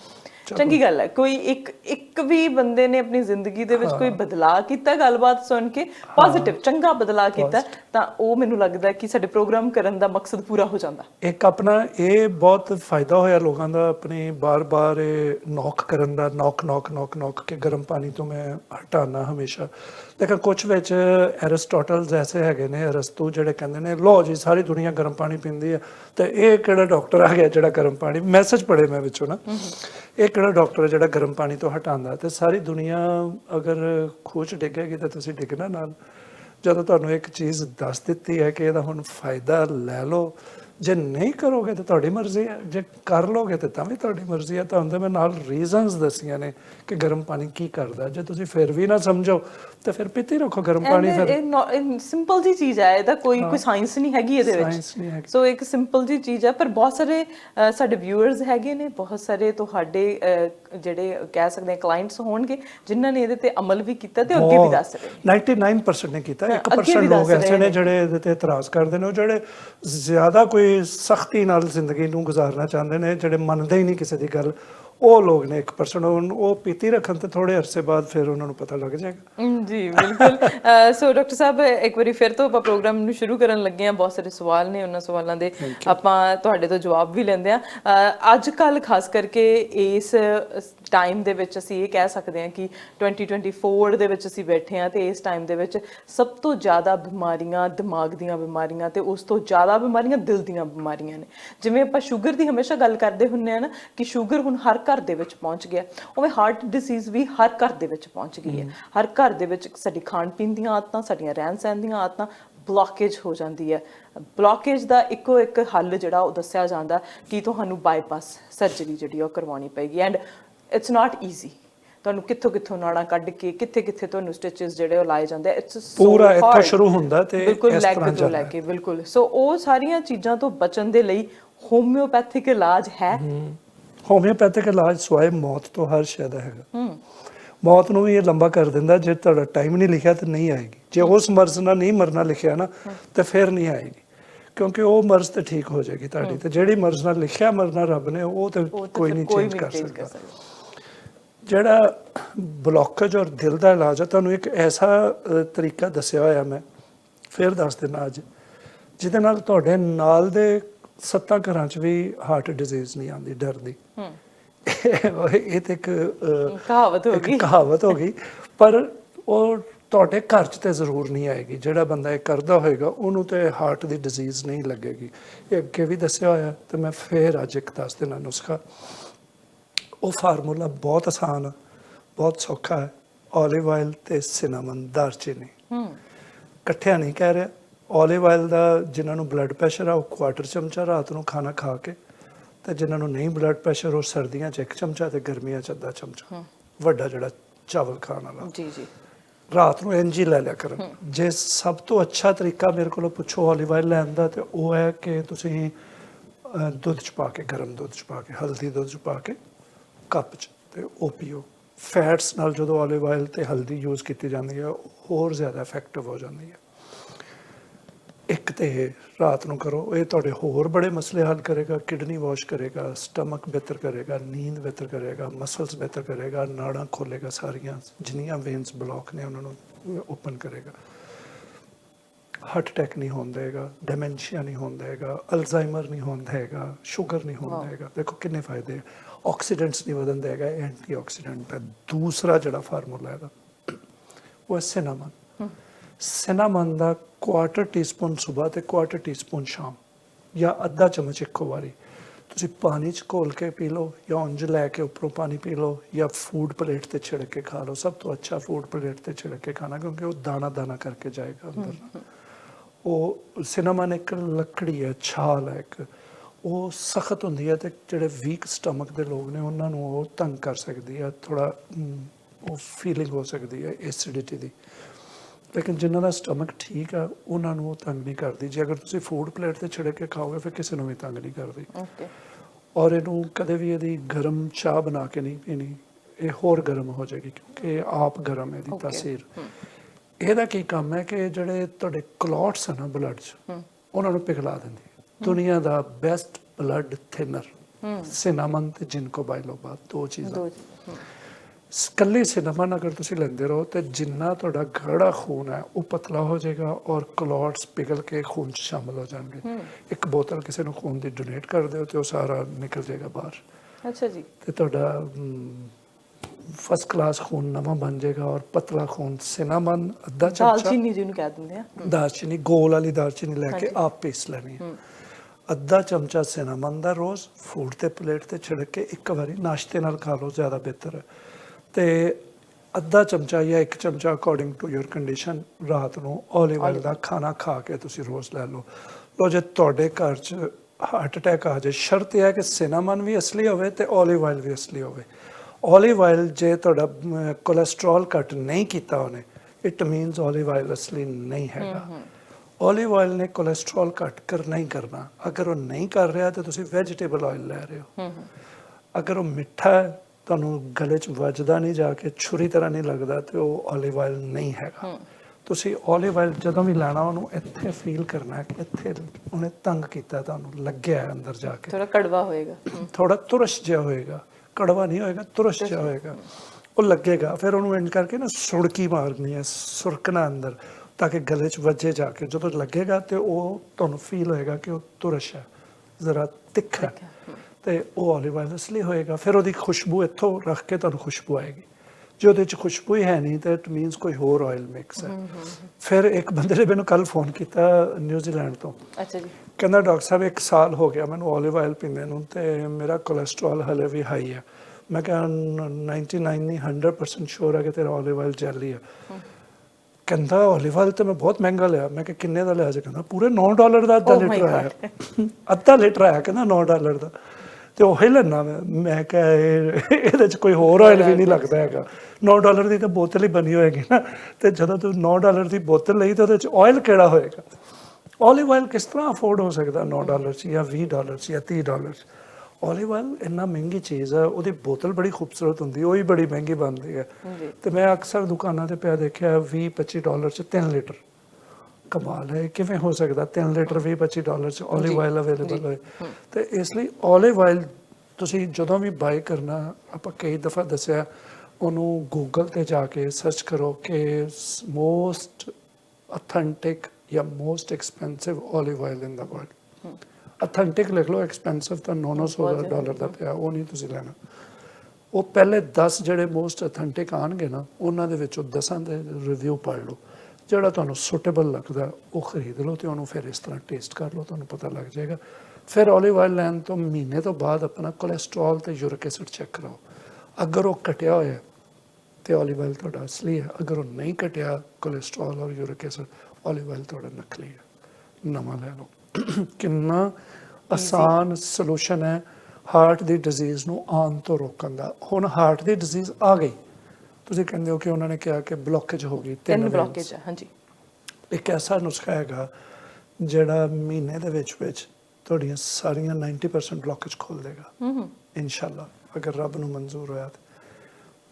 ਚੰਗੀ ਗੱਲ ਹੈ। ਕੋਈ ਇੱਕ ਇੱਕ ਵੀ ਬੰਦੇ ਨੇ ਆਪਣੀ ਜ਼ਿੰਦਗੀ ਦੇ ਵਿੱਚ ਕੋਈ ਬਦਲਾਅ ਕੀਤਾ? ਗੱਲਬਾਤ ਸੁਣ ਕੇ ਪੋਜ਼ਿਟਿਵ ਚੰਗਾ ਬਦਲਾਅ ਕੀਤਾ ਤਾਂ ਉਹ ਮੈਨੂੰ ਲੱਗਦਾ ਕਿ ਸਾਡੇ ਪ੍ਰੋਗਰਾਮ ਕਰਨ ਦਾ ਮਕਸਦ ਪੂਰਾ ਹੋ ਜਾਂਦਾ। ਇੱਕ ਆਪਣਾ ਇਹ ਬਹੁਤ ਫਾਇਦਾ ਹੋਇਆ ਲੋਕਾਂ ਦਾ ਆਪਣੀ ਬਾਰ-ਬਾਰ ਨੌਕ ਕਰਨ ਦਾ ਨੌਕ ਨੌਕ ਨੌਕ ਨੌਕ ਕੇ ਗਰਮ ਪਾਣੀ ਤੋਂ ਮੈਂ ਹਟਾਣਾ ਹਮੇਸ਼ਾ। ਲੇਕਿਨ ਕੁਝ ਵਿੱਚ ਐਰਿਸਟੋਟਲ ਜੈਸੇ ਹੈਗੇ ਨੇ ਅਰਸਤੂ ਜਿਹੜੇ ਕਹਿੰਦੇ ਨੇ ਲੋ ਜੀ ਸਾਰੀ ਦੁਨੀਆ ਗਰਮ ਪਾਣੀ ਪੀਂਦੀ ਹੈ ਤੇ ਇਹ ਕਿਹੜਾ ਡਾਕਟਰ ਆ ਗਿਆ ਜਿਹੜਾ ਗਰਮ ਪਾਣੀ ਮੈਸੇਜ ਪੜੇ ਮੈਂ ਵਿੱਚੋਂ ਨਾ। ਇਹ ਕਿਹੜਾ ਡਾਕਟਰ ਹੈ ਜਿਹੜਾ ਗਰਮ ਪਾਣੀ ਤੋਂ ਹਟਾਉਂਦਾ ਤੇ ਸਾਰੀ ਦੁਨੀਆ ਅਗਰ ਖੋਜ ਡਿੱਗੇਗੀ ਤਾਂ ਤੁਸੀਂ ਡਿੱਗਣਾ ਨਾਲ। ਜਦੋਂ ਤੁਹਾਨੂੰ ਇੱਕ ਚੀਜ਼ ਦੱਸ ਦਿੱਤੀ ਹੈ ਕਿ ਇਹਦਾ ਹੁਣ ਫਾਇਦਾ ਲੈ ਲਓ ਜੇ ਨਹੀਂ ਕਰੋਗੇ ਤਾਂ ਤੁਹਾਡੀ ਮਰਜ਼ੀ ਹੈ ਜੇ ਕਰ ਲੋਗੇ ਤਾਂ ਤਾਂ ਵੀ ਤੁਹਾਡੀ ਮਰਜ਼ੀ ਹੈ। ਤੁਹਾਨੂੰ ਤਾਂ ਮੈਂ ਨਾਲ ਰੀਜ਼ਨਸ ਦੱਸੀਆਂ ਨੇ ਕਿ ਗਰਮ ਪਾਣੀ ਕੀ ਕਰਦਾ। ਜੇ ਤੁਸੀਂ ਫਿਰ ਵੀ ਨਾ ਸਮਝੋ ਤਾਂ ਫਿਰ ਪੀਤੇ ਰੱਖੋ ਗਰਮ ਪਾਣੀ ਫਿਰ। ਇਹ ਸਿੰਪਲ ਜੀ ਚੀਜ਼ ਹੈ ਇਹਦਾ ਕੋਈ ਕੋਈ ਸਾਇੰਸ ਨਹੀਂ ਹੈਗੀ ਇਹਦੇ ਵਿੱਚ। ਸੋ ਇੱਕ ਸਿੰਪਲ ਜੀ ਚੀਜ਼ ਹੈ ਪਰ ਬਹੁਤ ਸਾਰੇ ਸਾਡੇ ਵਿਊਅਰਸ ਹੈਗੇ ਨੇ ਬਹੁਤ ਸਾਰੇ ਤੁਹਾਡੇ ਜਿਹੜੇ ਕਹਿ ਸਕਦੇ ਕਲਾਇੰਟਸ ਹੋਣਗੇ ਜਿਨ੍ਹਾਂ ਨੇ ਇਹਦੇ ਤੇ ਅਮਲ ਵੀ ਕੀਤਾ ਤੇ ਅੱਗੇ ਵੀ ਦੱਸ ਰਹੇ ਨੇ। 99% ਨੇ ਕੀਤਾ। ਅੱਗੇ 1% ਵੀ ਲੋਕ ਐਸੇ ਨੇ। ਜਿਹੜੇ ਇਹਦੇ ਤੇ ਇਤਰਾਜ਼ ਕਰਦੇ ਨੇ ਉਹ ਜਿਹੜੇ ਜ਼ਿਆਦਾ ਕੋਈ ਸਖਤੀ ਨਾਲ ਜ਼ਿੰਦਗੀ ਨੂੰ ਗੁਜ਼ਾਰਨਾ ਚਾਹੁੰਦੇ ਨੇ ਜਿਹੜੇ ਮੰਨਦੇ ਹੀ ਨਹੀਂ ਕਿਸੇ ਦੀ ਗੱਲ ਉਹ ਲੋਕ ਨੇ 1% ਉਹ ਉਹ ਪੀਤੀ ਰੱਖਣ ਤੇ ਥੋੜੇ ਅਰਸੇ ਬਾਅਦ ਫਿਰ ਉਹਨਾਂ ਨੂੰ ਪਤਾ ਲੱਗ ਜਾਏਗਾ। ਜੀ ਬਿਲਕੁਲ। ਸੋ ਡਾਕਟਰ ਸਾਹਿਬ ਇੱਕ ਵਾਰੀ ਫਿਰ ਤੋਂ ਆਪਾਂ ਪ੍ਰੋਗਰਾਮ ਨੂੰ ਸ਼ੁਰੂ ਕਰਨ ਲੱਗੇ ਹਾਂ। ਬਹੁਤ ਸਾਰੇ ਸਵਾਲ ਨੇ ਉਹਨਾਂ ਸਵਾਲਾਂ ਦੇ ਆਪਾਂ ਤੁਹਾਡੇ ਤੋਂ ਜਵਾਬ ਵੀ ਲੈਂਦੇ ਹਾਂ। ਅੱਜ ਕੱਲ ਖਾਸ ਕਰਕੇ ਇਸ ਟਾਈਮ ਦੇ ਵਿੱਚ ਅਸੀਂ ਇਹ ਕਹਿ ਸਕਦੇ ਹਾਂ ਕਿ 2024 ਦੇ ਵਿੱਚ ਅਸੀਂ ਬੈਠੇ ਹਾਂ ਤੇ ਇਸ ਟਾਈਮ ਦੇ ਵਿੱਚ ਸਭ ਤੋਂ ਜ਼ਿਆਦਾ ਬਿਮਾਰੀਆਂ ਦਿਮਾਗ ਦੀਆਂ ਬਿਮਾਰੀਆਂ ਤੇ ਉਸ ਤੋਂ ਜ਼ਿਆਦਾ ਬਿਮਾਰੀਆਂ ਦਿਲ ਦੀਆਂ ਬਿਮਾਰੀਆਂ ਨੇ। ਜਿਵੇਂ ਆਪਾਂ ਸ਼ੂਗਰ ਦੀ ਹਮੇਸ਼ਾ ਗੱਲ ਕਰਦੇ ਹੁੰਨੇ ਆ ਨਾ ਕਿ ਸ਼ੂਗਰ ਹੁਣ ਹਰ ਘਰ ਦੇ ਵਿੱਚ ਪਹੁੰਚ ਗਿਆ। ਉਵੇਂ ਹਾਰਟ ਡਿਸੀਜ਼ ਵੀ ਹਰ ਘਰ ਦੇ ਵਿੱਚ ਪਹੁੰਚ ਗਈ ਹੈ। ਹਰ ਘਰ ਦੇ ਵਿੱਚ ਸਾਡੀ ਖਾਣ ਪੀਣ ਦੀਆਂ ਆਦਤਾਂ ਸਾਡੀਆਂ ਰਹਿਣ ਸਹਿਣ ਦੀਆਂ ਆਦਤਾਂ ਬਲੌਕੇਜ ਹੋ ਜਾਂਦੀ ਹੈ। ਬਲੌਕੇਜ ਦਾ ਇੱਕੋ ਇੱਕ ਹੱਲ ਜਿਹੜਾ ਉਹ ਦੱਸਿਆ ਜਾਂਦਾ ਕਿ ਤੁਹਾਨੂੰ ਬਾਈਪਾਸ ਸਰਜਰੀ ਜਿਹੜੀ ਉਹ ਕਰਵਾਉਣੀ ਪਏਗੀ। ਐਂਡ ਇਟਸ ਨਾਟ ਈਜ਼ੀ ਤੁਹਾਨੂੰ ਕਿੱਥੋਂ ਕਿੱਥੋਂ ਨਾੜਾਂ ਕੱਢ ਕੇ ਕਿੱਥੇ ਕਿੱਥੇ ਤੁਹਾਨੂੰ ਸਟਿਚਸ ਜਿਹੜੇ ਉਹ ਲਾਏ ਜਾਂਦੇ ਇਟਸ ਪੂਰਾ ਇੱਥੋਂ ਸ਼ੁਰੂ ਹੁੰਦਾ ਤੇ ਬਿਲਕੁਲ ਲੈਗ ਤੋਂ ਲੈ ਕੇ ਬਿਲਕੁਲ। ਸੋ ਉਹ ਸਾਰੀਆਂ ਚੀਜ਼ਾਂ ਤੋਂ ਬਚਣ ਦੇ ਲਈ ਹੋਮਿਓਪੈਥਿਕ ਇਲਾਜ ਹੈ। ਹੋਮਿਓਪੈਥਿਕ ਇਲਾਜ ਸਵਾਏ ਮੌਤ ਤੋਂ ਹਰ ਸ਼ੈਦਾ ਹੈਗਾ। ਮੌਤ ਨੂੰ ਵੀ ਇਹ ਲੰਬਾ ਕਰ ਦਿੰਦਾ ਜੇ ਤੁਹਾਡਾ ਟਾਈਮ ਨਹੀਂ ਲਿਖਿਆ ਤਾਂ ਨਹੀਂ ਆਏਗੀ। ਜੇ ਉਸ ਮਰਜ਼ ਨਾਲ ਨਹੀਂ ਮਰਨਾ ਲਿਖਿਆ ਨਾ ਤੇ ਫਿਰ ਨਹੀਂ ਆਏਗੀ। ਕਿਉਂਕਿ ਉਹ ਮਰਜ਼ ਤੇ ਠੀਕ ਹੋ ਜਾਏਗੀ ਤੁਹਾਡੀ ਤੇ ਜਿਹੜੀ ਮਰਜ਼ ਨਾਲ ਲਿਖਿਆ ਮਰਨਾ ਰੱਬ ਨੇ ਉਹ ਤੇ ਕੋਈ ਨਹੀਂ ਚੇਂਜ ਕਰ ਸਕਦਾ। ਜਿਹੜਾ ਬਲੌਕੇਜ ਔਰ ਦਿਲ ਦਾ ਇਲਾਜ ਹੈ ਤੁਹਾਨੂੰ ਇੱਕ ਐਸਾ ਤਰੀਕਾ ਦੱਸਿਆ ਹੋਇਆ ਮੈਂ ਫਿਰ ਦੱਸ ਦਿੰਦਾ ਅੱਜ ਜਿਹਦੇ ਨਾਲ ਤੁਹਾਡੇ ਨਾਲ ਦੇ ਸੱਤਾਂ ਘਰਾਂ 'ਚ ਵੀ ਹਾਰਟ ਡਿਜ਼ੀਜ਼ ਨਹੀਂ ਆਉਂਦੀ ਡਰ ਦੀ। ਹੂੰ। ਇਹ ਤੇ ਇੱਕ ਕਹਾਵਤ ਹੋ ਗਈ। ਕਹਾਵਤ ਹੋ ਗਈ ਪਰ ਉਹ ਤੁਹਾਡੇ ਘਰ 'ਚ ਤੇ ਜ਼ਰੂਰ ਨਹੀਂ ਆਏਗੀ ਜਿਹੜਾ ਬੰਦਾ ਇਹ ਕਰਦਾ ਹੋਏਗਾ ਉਹਨੂੰ ਤੇ ਹਾਰਟ ਦੀ ਡਿਜ਼ੀਜ਼ ਨਹੀਂ ਲੱਗੇਗੀ। ਇਹ ਅੱਗੇ ਵੀ ਦੱਸਿਆ ਹੋਇਆ ਤੇ ਮੈਂ ਫੇਰ ਅੱਜ ਇੱਕ ਦੱਸ ਦੇਣਾ ਨੁਸਖਾ। ਉਹ ਫਾਰਮੂਲਾ ਬਹੁਤ ਆਸਾਨ ਆ ਬਹੁਤ ਸੌਖਾ ਹੈ। ਓਲੀਵ ਆਇਲ ਤੇ ਸਿਨਾਮਨ ਦਾਰਚੀਨੀ ਹੂੰ। ਇਕੱਠਿਆਂ ਨਹੀਂ ਕਹਿ ਰਿਹਾ। ਓਲੀਵ ਆਇਲ ਦਾ ਜਿਨ੍ਹਾਂ ਨੂੰ ਬਲੱਡ ਪ੍ਰੈਸ਼ਰ ਆ ਉਹ ਕੁਆਟਰ ਚਮਚਾ ਰਾਤ ਨੂੰ ਖਾਣਾ ਖਾ ਕੇ ਤੇ ਜਿਨ੍ਹਾਂ ਨੂੰ ਨਹੀਂ ਬਲੱਡ ਪ੍ਰੈਸ਼ਰ ਉਹ ਸਰਦੀਆਂ 'ਚ ਇੱਕ ਚਮਚਾ ਤੇ ਗਰਮੀਆਂ 'ਚ ਅੱਧਾ ਚਮਚਾ। ਵੱਡਾ ਜਿਹੜਾ ਚਾਵਲ ਖਾਣ ਵਾਲਾ। ਜੀ ਜੀ। ਰਾਤ ਨੂੰ ਹੀ ਲੈ ਲਿਆ ਕਰਨ ਜੇ ਸਭ ਤੋਂ ਅੱਛਾ ਤਰੀਕਾ ਮੇਰੇ ਕੋਲੋਂ ਪੁੱਛੋ ਓਲੀਵ ਆਇਲ ਲੈਣ ਦਾ ਤੇ ਉਹ ਹੈ ਕਿ ਤੁਸੀਂ ਦੁੱਧ ਚ ਪਾ ਕੇ ਗਰਮ ਦੁੱਧ ਚ ਪਾ ਕੇ ਹਲਦੀ ਦੁੱਧ ਚ ਪਾ ਕੇ ਕੱਪ ਚ ਤੇ ਉਹ ਪੀਓ। ਫੈਟਸ ਨਾਲ ਜਦੋਂ ਓਲੀਵ ਆਇਲ ਤੇ ਹਲਦੀ ਯੂਜ਼ ਕੀਤੀ ਜਾਂਦੀ ਹੈ ਹੋਰ ਜ਼ਿਆਦਾ ਇਫੈਕਟਿਵ ਹੋ ਜਾਂਦੀ ਹੈ। ਇੱਕ ਤੇ ਇਹ ਰਾਤ ਨੂੰ ਕਰੋ। ਇਹ ਤੁਹਾਡੇ ਹੋਰ ਬੜੇ ਮਸਲੇ ਹੱਲ ਕਰੇਗਾ ਕਿਡਨੀ ਵਾਸ਼ ਕਰੇਗਾ ਸਟਮਕ ਬਿਹਤਰ ਕਰੇਗਾ ਨੀਂਦ ਬਿਹਤਰ ਕਰੇਗਾ ਮਸਲਸ ਬਿਹਤਰ ਕਰੇਗਾ ਨਾੜਾਂ ਖੋਲੇਗਾ ਸਾਰੀਆਂ ਜਿੰਨੀਆਂ ਵੇਨਸ ਬਲੌਕ ਨੇ ਉਹਨਾਂ ਨੂੰ ਓਪਨ ਕਰੇਗਾ। ਹਾਰਟ ਅਟੈਕ ਨਹੀਂ ਹੋਣ ਦੇਗਾ ਡਿਮੈਂਸ਼ੀਆ ਨਹੀਂ ਹੋਣ ਦੇਗਾ ਅਲਜ਼ਾਈਮਰ ਨਹੀਂ ਹੋਣ ਦੇਗਾ ਸ਼ੂਗਰ ਨਹੀਂ ਹੋਣ ਦੇਗਾ। ਦੇਖੋ ਕਿੰਨੇ ਫਾਇਦੇ ਆਕਸੀਡੈਂਟਸ ਨਹੀਂ ਵਧਣ ਦੇਗਾ ਐਂਟੀ ਆਕਸੀਡੈਂਟ ਹੈ ਦੂਸਰਾ ਜਿਹੜਾ ਫਾਰਮੂਲਾ ਹੈ ਇਹਦਾ ਉਹ ਹੈ ਸਿਨਾਮਨ ਸਿਨਾਮਨ ਦਾ ਕੁਆਟਰ ਟੀਸਪੂਨ ਸਵੇਰ ਤੇ ਕੁਆਟਰ ਟੀਸਪੂਨ ਸ਼ਾਮ ਜਾਂ ਅੱਧਾ ਚਮਚ ਇੱਕੋ ਵਾਰੀ ਤੁਸੀਂ ਪਾਣੀ ਚ ਘੋਲ ਕੇ ਪੀ ਲਓ ਜਾਂ ਉਂਝ ਲੈ ਕੇ ਉੱਪਰੋਂ ਪਾਣੀ ਪੀ ਲਓ ਜਾਂ ਫੂਡ ਪਲੇਟ ਤੇ ਛਿੜਕ ਕੇ ਖਾ ਲਓ ਸਭ ਤੋਂ ਅੱਛਾ ਫੂਡ ਪਲੇਟ ਤੇ ਛਿੜਕ ਕੇ ਖਾਣਾ ਕਿਉਂਕਿ ਉਹ ਦਾਣਾ ਦਾਣਾ ਕਰਕੇ ਜਾਏਗਾ ਅੰਦਰ ਉਹ ਸਿਨੇਮਨ ਇੱਕ ਲੱਕੜੀ ਹੈ ਛਾਲ ਹੈ ਇੱਕ ਉਹ ਸਖਤ ਹੁੰਦੀ ਹੈ ਤੇ ਜਿਹੜੇ ਵੀਕ ਸਟਮਕ ਦੇ ਲੋਕ ਨੇ ਉਹਨਾਂ ਨੂੰ ਉਹ ਤੰਗ ਕਰ ਸਕਦੀ ਹੈ ਥੋੜਾ ਉਹ ਫੀਲਿੰਗ ਹੋ ਸਕਦੀ ਹੈ ਐਸਿਡਿਟੀ ਦੀ। ਲੇਕਿਨ ਜਿਨ੍ਹਾਂ ਦਾ ਸਟਮਕ ਠੀਕ ਆ ਉਹਨਾਂ ਨੂੰ ਉਹ ਤੰਗ ਨਹੀਂ ਕਰਦੀ। ਜੇ ਅਗਰ ਤੁਸੀਂ ਫੂਡ ਪਲੇਟ ਤੇ ਛਿੜਕ ਕੇ ਖਾਓਗੇ ਫਿਰ ਕਿਸੇ ਨੂੰ ਵੀ ਤੰਗ ਨਹੀਂ ਕਰਦੀ। ਓਕੇ ਔਰ ਇਹਨੂੰ ਕਦੇ ਵੀ ਇਹਦੀ ਗਰਮ ਚਾਹ ਬਣਾ ਕੇ ਨਹੀਂ ਪੀਣੀ ਇਹ ਹੋਰ ਗਰਮ ਹੋ ਜਾਏਗੀ ਕਿਉਂਕਿ ਇਹ ਆਪ ਗਰਮ ਹੈ Okay. ਤਾਸੀਰ। ਇਹਦਾ ਕੀ ਕੰਮ ਹੈ ਕਿ ਜਿਹੜੇ ਤੁਹਾਡੇ ਕਲੌਟਸ ਹਨ ਬਲੱਡ 'ਚ ਉਹਨਾਂ ਨੂੰ ਪਿਘਲਾ ਦਿੰਦੀ ਦੁਨੀਆ ਦਾ ਬੈਸਟ ਬਲੱਡ ਥਿਨਰ ਸਿਨਾਮਨ ਤੇ ਜਿੰਕੋ ਬਾਇਲੋਬਾ ਦੋ ਚੀਜ਼ਾਂ। ਕੱਲੀ ਸਿਨੇਮਨ ਅਗਰ ਤੁਸੀਂ ਲੈਂਦੇ ਰਹੋ ਤੇ ਜਿੰਨਾ ਤੁਹਾਡਾ ਗਾੜਾ ਖੂਨ ਹੈ ਉਹ ਪਤਲਾ ਹੋ ਜਾਏਗਾ ਔਰ ਕਲੌਟਸ ਪਿਘਲ ਕੇ ਖੂਨ 'ਚ ਸ਼ਾਮਲ ਹੋ ਜਾਣਗੇ। ਇੱਕ ਬੋਤਲ ਕਿਸੇ ਨੂੰ ਖੂਨ ਦੀ ਡੋਨੇਟ ਕਰ ਦਿਓ ਤੇ ਉਹ ਸਾਰਾ ਨਿਕਲ ਜਾਏਗਾ ਬਾਹਰ। ਅੱਛਾ ਜੀ। ਤੇ ਤੁਹਾਡਾ ਫਸਟ ਕਲਾਸ ਖੂਨ ਨਵਾਂ ਬਣ ਜਾਏਗਾ ਔਰ ਪਤਲਾ ਖੂਨ ਸਿਨਾਮਨ ਅੱਧਾ ਚਮਚਾ ਦਾਲਚੀਨੀ ਜਿਹਨੂੰ ਕਹਿ ਦਿੰਦੇ ਆ। ਦਾਲਚੀਨੀ ਗੋਲ ਵਾਲੀ ਦਾਲਚੀਨੀ ਲੈ ਕੇ। ਆਪ ਪੀਸ ਲੈਣੀ ਹੈ। ਅੱਧਾ ਚਮਚਾ ਸਿਨਾਮਨ ਦਾ ਰੋਜ਼ ਫੂਡ ਤੇ ਪਲੇਟ ਤੇ ਛਿੜਕ ਕੇ ਇੱਕ ਵਾਰੀ ਨਾਸ਼ਤੇ ਨਾਲ ਖਾ ਲਓ ਜ਼ਿਆਦਾ ਬਿਹਤਰ। ਹੈ ਤੇ ਅੱਧਾ ਚਮਚਾ ਜਾਂ ਇੱਕ ਚਮਚਾ ਅਕੋਰਡਿੰਗ ਟੂ ਯੋਰ ਕੰਡੀਸ਼ਨ ਰਾਤ ਨੂੰ ਓਲੀਵ ਆਇਲ ਦਾ ਖਾਣਾ ਖਾ ਕੇ ਤੁਸੀਂ ਰੋਜ਼ ਲੈ ਲਓ। ਲੋ ਜੇ ਤੁਹਾਡੇ ਘਰ 'ਚ ਹਾਰਟ ਅਟੈਕ ਆ ਜਾਏ ਸ਼ਰਤ ਇਹ ਹੈ ਕਿ ਸਿਨਾਮਨ ਵੀ ਅਸਲੀ ਹੋਵੇ ਤੇ ਓਲੀਵ ਆਇਲ ਵੀ ਅਸਲੀ ਹੋਵੇ। ਓਲੀਵ ਆਇਲ ਜੇ ਤੁਹਾਡਾ ਅਮ, ਕੋਲੇਸਟ੍ਰੋਲ ਘੱਟ ਨਹੀਂ ਕੀਤਾ ਉਹਨੇ ਇਟ ਮੀਨਸ ਓਲੀਵ ਆਇਲ ਅਸਲੀ ਨਹੀਂ ਹੈਗਾ। ਓਲੀਵ ਆਇਲ ਨੇ ਕੋਲੇਸਟ੍ਰੋਲ ਘੱਟ ਕਰਨਾ ਹੀ ਕਰਨਾ। ਅਗਰ ਉਹ ਨਹੀਂ ਕਰ ਰਿਹਾ ਤਾਂ ਤੁਸੀਂ ਵੈਜੀਟੇਬਲ ਆਇਲ ਲੈ ਰਹੇ ਹੋ। ਅਗਰ ਉਹ ਮਿੱਠਾ ਹੈ ਤੁਹਾਨੂੰ ਗਲੇ 'ਚ ਵੱਜਦਾ ਨਹੀਂ ਜਾ ਕੇ ਛੁਰੀ ਤਰ੍ਹਾਂ ਨਹੀਂ ਲੱਗਦਾ ਤੇ ਉਹ ਓਲੀਵ ਆਇਲ ਨਹੀਂ ਹੈਗਾ। ਤੁਸੀਂ ਓਲੀਵ ਆਇਲ ਜਦੋਂ ਵੀ ਲੈਣਾ ਉਹਨੂੰ ਇੱਥੇ ਫੀਲ ਕਰਨਾ ਕਿ ਇੱਥੇ ਉਹਨੇ ਤੰਗ ਕੀਤਾ ਤੁਹਾਨੂੰ ਲੱਗਿਆ ਅੰਦਰ ਜਾ ਕੇ। ਥੋੜਾ ਕੜਵਾ ਹੋਏਗਾ। ਥੋੜਾ ਤੁਰਸ਼ ਜਿਹਾ ਹੋਏਗਾ। ਕੜਵਾ ਨਹੀਂ ਹੋਏਗਾ ਤੁਰਸ਼ ਜਿਹਾ ਹੋਏਗਾ। ਉਹ ਲੱਗੇਗਾ। ਫਿਰ ਉਹਨੂੰ ਇੰਜ ਕਰਕੇ ਨਾ ਸੁੜਕੀ ਮਾਰਨੀ ਹੈ ਸੁਰਕਣਾ ਅੰਦਰ। ਤਾਂ ਕਿ ਗਲੇ 'ਚ ਵੱਜੇ ਜਾ ਕੇ ਜਦੋਂ ਲੱਗੇਗਾ ਤੇ ਉਹ ਤੁਹਾਨੂੰ ਫੀਲ ਹੋਏਗਾ ਕਿ ਉਹ ਤੁਰਸ਼ ਹੈ ਜ਼ਰਾ ਤਿੱਖਾ। ਤੇ ਉਹ ਓਲੀਵ ਆਇਲ ਅਸਲੀ ਹੋਏਗਾ ਫਿਰ ਉਹਦੀ ਖੁਸ਼ਬੂ ਇੱਥੋਂ ਰੱਖ ਕੇ ਤੁਹਾਨੂੰ ਖੁਸ਼ਬੂ ਆਏਗੀ। ਜੇ ਉਹਦੇ 'ਚ ਖੁਸ਼ਬੂ ਹੀ ਹੈ ਨਹੀਂ ਤਾਂ ਇਟ ਮੀਨਸ ਕੋਈ ਹੋਰ ਆਇਲ ਮਿਕਸ ਹੈ। ਫਿਰ ਇੱਕ ਬੰਦੇ ਨੇ ਮੈਨੂੰ ਕੱਲ ਫੋਨ ਕੀਤਾ ਨਿਊਜ਼ੀਲੈਂਡ ਤੋਂ। ਅੱਛਾ ਜੀ। ਕਹਿੰਦਾ ਡਾਕਟਰ ਸਾਹਿਬ ਇੱਕ ਸਾਲ ਹੋ ਗਿਆ ਮੈਨੂੰ ਓਲੀਵ ਆਇਲ ਪੀਂਦੇ ਨੂੰ ਤੇ ਮੇਰਾ ਕੋਲੇਸਟ੍ਰੋਲ ਹਲੇ ਵੀ ਹਾਈ ਹੈ। ਮੈਂ ਕਿਹਾ ਨ- 99 ਨਹੀਂ 100% ਸ਼ੋਰ ਹੈ ਕਿ ਤੇਰਾ ਓਲੀਵ ਆਇਲ ਜੈਲੀ ਹੈ। ਕਹਿੰਦਾ ਓਲੀਵ ਆਇਲ ਤੇ ਮੈਂ ਬਹੁਤ ਮਹਿੰਗਾ ਲਿਆ। ਮੈਂ ਕਿਹਾ ਕਿੰਨੇ ਦਾ ਲਿਆ ਜੀ ਕਹਿੰਦਾ ਪੂਰੇ 9 ਡਾਲਰ ਦਾ ਅੱਧਾ Oh ਲੀਟਰ ਆਇਆ। ਅੱਧਾ ਲੀਟਰ ਆਇਆ ਕਹਿੰਦਾ 9 ਡਾਲਰ ਦਾ। ਤੇ ਉਹ ਹੀ ਲੈਣਾ ਮੈਂ। ਮੈਂ ਕਿਹਾ ਇਹ ਇਹਦੇ ਚ ਕੋਈ ਹੋਰ ਆਇਲ ਵੀ ਨਹੀਂ ਲੱਗਦਾ ਹੈਗਾ। 9 ਡਾਲਰ ਦੀ ਤਾਂ ਬੋਤਲ ਹੀ ਬਣੀ ਹੋਏਗੀ ਨਾ। ਤੇ ਜਦੋਂ ਤੂੰ 9 ਡਾਲਰ ਦੀ ਬੋਤਲ ਲਈ ਤਾਂ ਉਹਦੇ ਚ ਆਇਲ ਕਿਹੜਾ ਹੋਏਗਾ? 올ਿਵ ਆਇਲ ਕਿਸ ਤਰ੍ਹਾਂ ਅਫੋਰਡ ਹੋ ਸਕਦਾ? 9 ਡਾਲਰ ਚ ਜਾਂ 20 ਡਾਲਰ ਚ ਜਾਂ 30 ਡਾਲਰ ਚ? ਓਲੀਵਲ ਇੰਨਾ ਮਹਿੰਗੀ ਚੀਜ਼ ਹੈ ਉਹਦੀ ਬੋਤਲ ਬੜੀ ਖੂਬਸੂਰਤ ਹੁੰਦੀ ਉਹ ਹੀ ਬੜੀ ਮਹਿੰਗੀ ਬਣਦੀ ਹੈ। ਤੇ ਮੈਂ ਅਕਸਰ ਦੁਕਾਨਾਂ ਤੇ ਪਿਆ ਦੇਖਿਆ 20 25 ਡਾਲਰ ਚ 3 ਲੀਟਰ। ਕਮਾਲ ਹੈ ਕਿਵੇਂ ਹੋ ਸਕਦਾ? 3 ਲੀਟਰ 20 25 ਡਾਲਰ ਚ ਓਲੀਵ ਆਇਲ ਅਵੇਲੇਬਲ ਹੋਏ। ਤੇ ਇਸ ਲਈ ਓਲੀਵ ਆਇਲ ਤੁਸੀਂ ਜਦੋਂ ਵੀ ਬਾਈ ਕਰਨਾ ਆਪਾਂ ਕਈ ਦਫਾ ਦੱਸਿਆ ਉਹਨੂੰ ਗੂਗਲ ਤੇ ਜਾ ਕੇ ਸਰਚ ਕਰੋ ਕਿ ਮੋਸਟ ਅਥੈਂਟਿਕ ਜਾਂ most expensive olive oil in the world authentic ਲਿਖ ਲਓ ਐਕਸਪੈਂਸਿਵ ਤਾਂ 900 ਡਾਲਰ ਦਾ ਪਿਆ ਉਹ ਨਹੀਂ ਤੁਸੀਂ ਲੈਣਾ। ਉਹ ਪਹਿਲੇ 10 ਜਿਹੜੇ ਮੋਸਟ ਅਥੈਂਟਿਕ ਆਣਗੇ ਨਾ ਉਹਨਾਂ ਦੇ ਵਿੱਚੋਂ 10ਾਂ ਦੇ ਰਿਵਿਊ ਪੜ ਲਓ। ਜਿਹੜਾ ਤੁਹਾਨੂੰ ਸੂਟੇਬਲ ਲੱਗਦਾ ਉਹ ਖਰੀਦ ਲਓ ਤੇ ਉਹਨੂੰ ਫਿਰ ਇਸ ਤਰ੍ਹਾਂ ਟੇਸਟ ਕਰ ਲਓ ਤੁਹਾਨੂੰ ਪਤਾ ਲੱਗ ਜਾਏਗਾ। ਫਿਰ ਓਲੀਵ ਆਇਲ ਲੈਣ ਤੋਂ ਮਹੀਨੇ ਤੋਂ ਬਾਅਦ ਆਪਣਾ ਕੋਲੇਸਟ੍ਰੋਲ ਤੇ ਯੂਰਿਕ ਐਸਿਡ ਚੈੱਕ ਕਰਾਓ। ਅਗਰ ਉਹ ਘਟਿਆ ਹੋਇਆ ਤੇ ਓਲੀਵ ਆਇਲ ਤੁਹਾਡਾ ਅਸਲੀ ਹੈ। ਅਗਰ ਉਹ ਨਹੀਂ ਘਟਿਆ ਕੋਲੇਸਟ੍ਰੋਲ ਔਰ ਯੂਰਿਕ ਐਸਿਡ ਓਲੀਵ ਆਇਲ ਤੁਹਾਡਾ ਨਕਲੀ ਹੈ। ਨਵਾਂ ਲੈ ਲਓ। ਕਿੰਨਾ ਆਸਾਨ ਸੋਲੂਸ਼ਨ ਹੈ ਹਾਰਟ ਦੀ ਡਿਜ਼ੀਜ਼ ਨੂੰ ਆਉਣ ਤੋਂ ਰੋਕਣ ਦਾ। ਹੁਣ ਹਾਰਟ ਦੀ ਡਿਜ਼ੀਜ਼ ਆ ਗਈ। ਤੁਸੀਂ ਕਹਿੰਦੇ ਹੋ ਕਿ ਉਹਨਾਂ ਨੇ ਕਿਹਾ ਕਿ ਬਲੌਕੇਜ ਹੋ ਗਈ ਤਿੰਨ। ਬਲੌਕੇਜ ਹਾਂਜੀ। ਇੱਕ ਐਸਾ ਨੁਸਖਾ ਹੈਗਾ ਜਿਹੜਾ ਮਹੀਨੇ ਦੇ ਵਿੱਚ ਵਿੱਚ ਤੁਹਾਡੀਆਂ ਸਾਰੀਆਂ 90% ਬਲੌਕੇਜ ਖੋਲ ਦੇਗਾ। ਹੂੰ ਹੂੰ ਇਨਸ਼ਾਅੱਲਾ ਅਗਰ ਰੱਬ ਨੂੰ ਮਨਜ਼ੂਰ ਹੋਇਆ ਤੇ।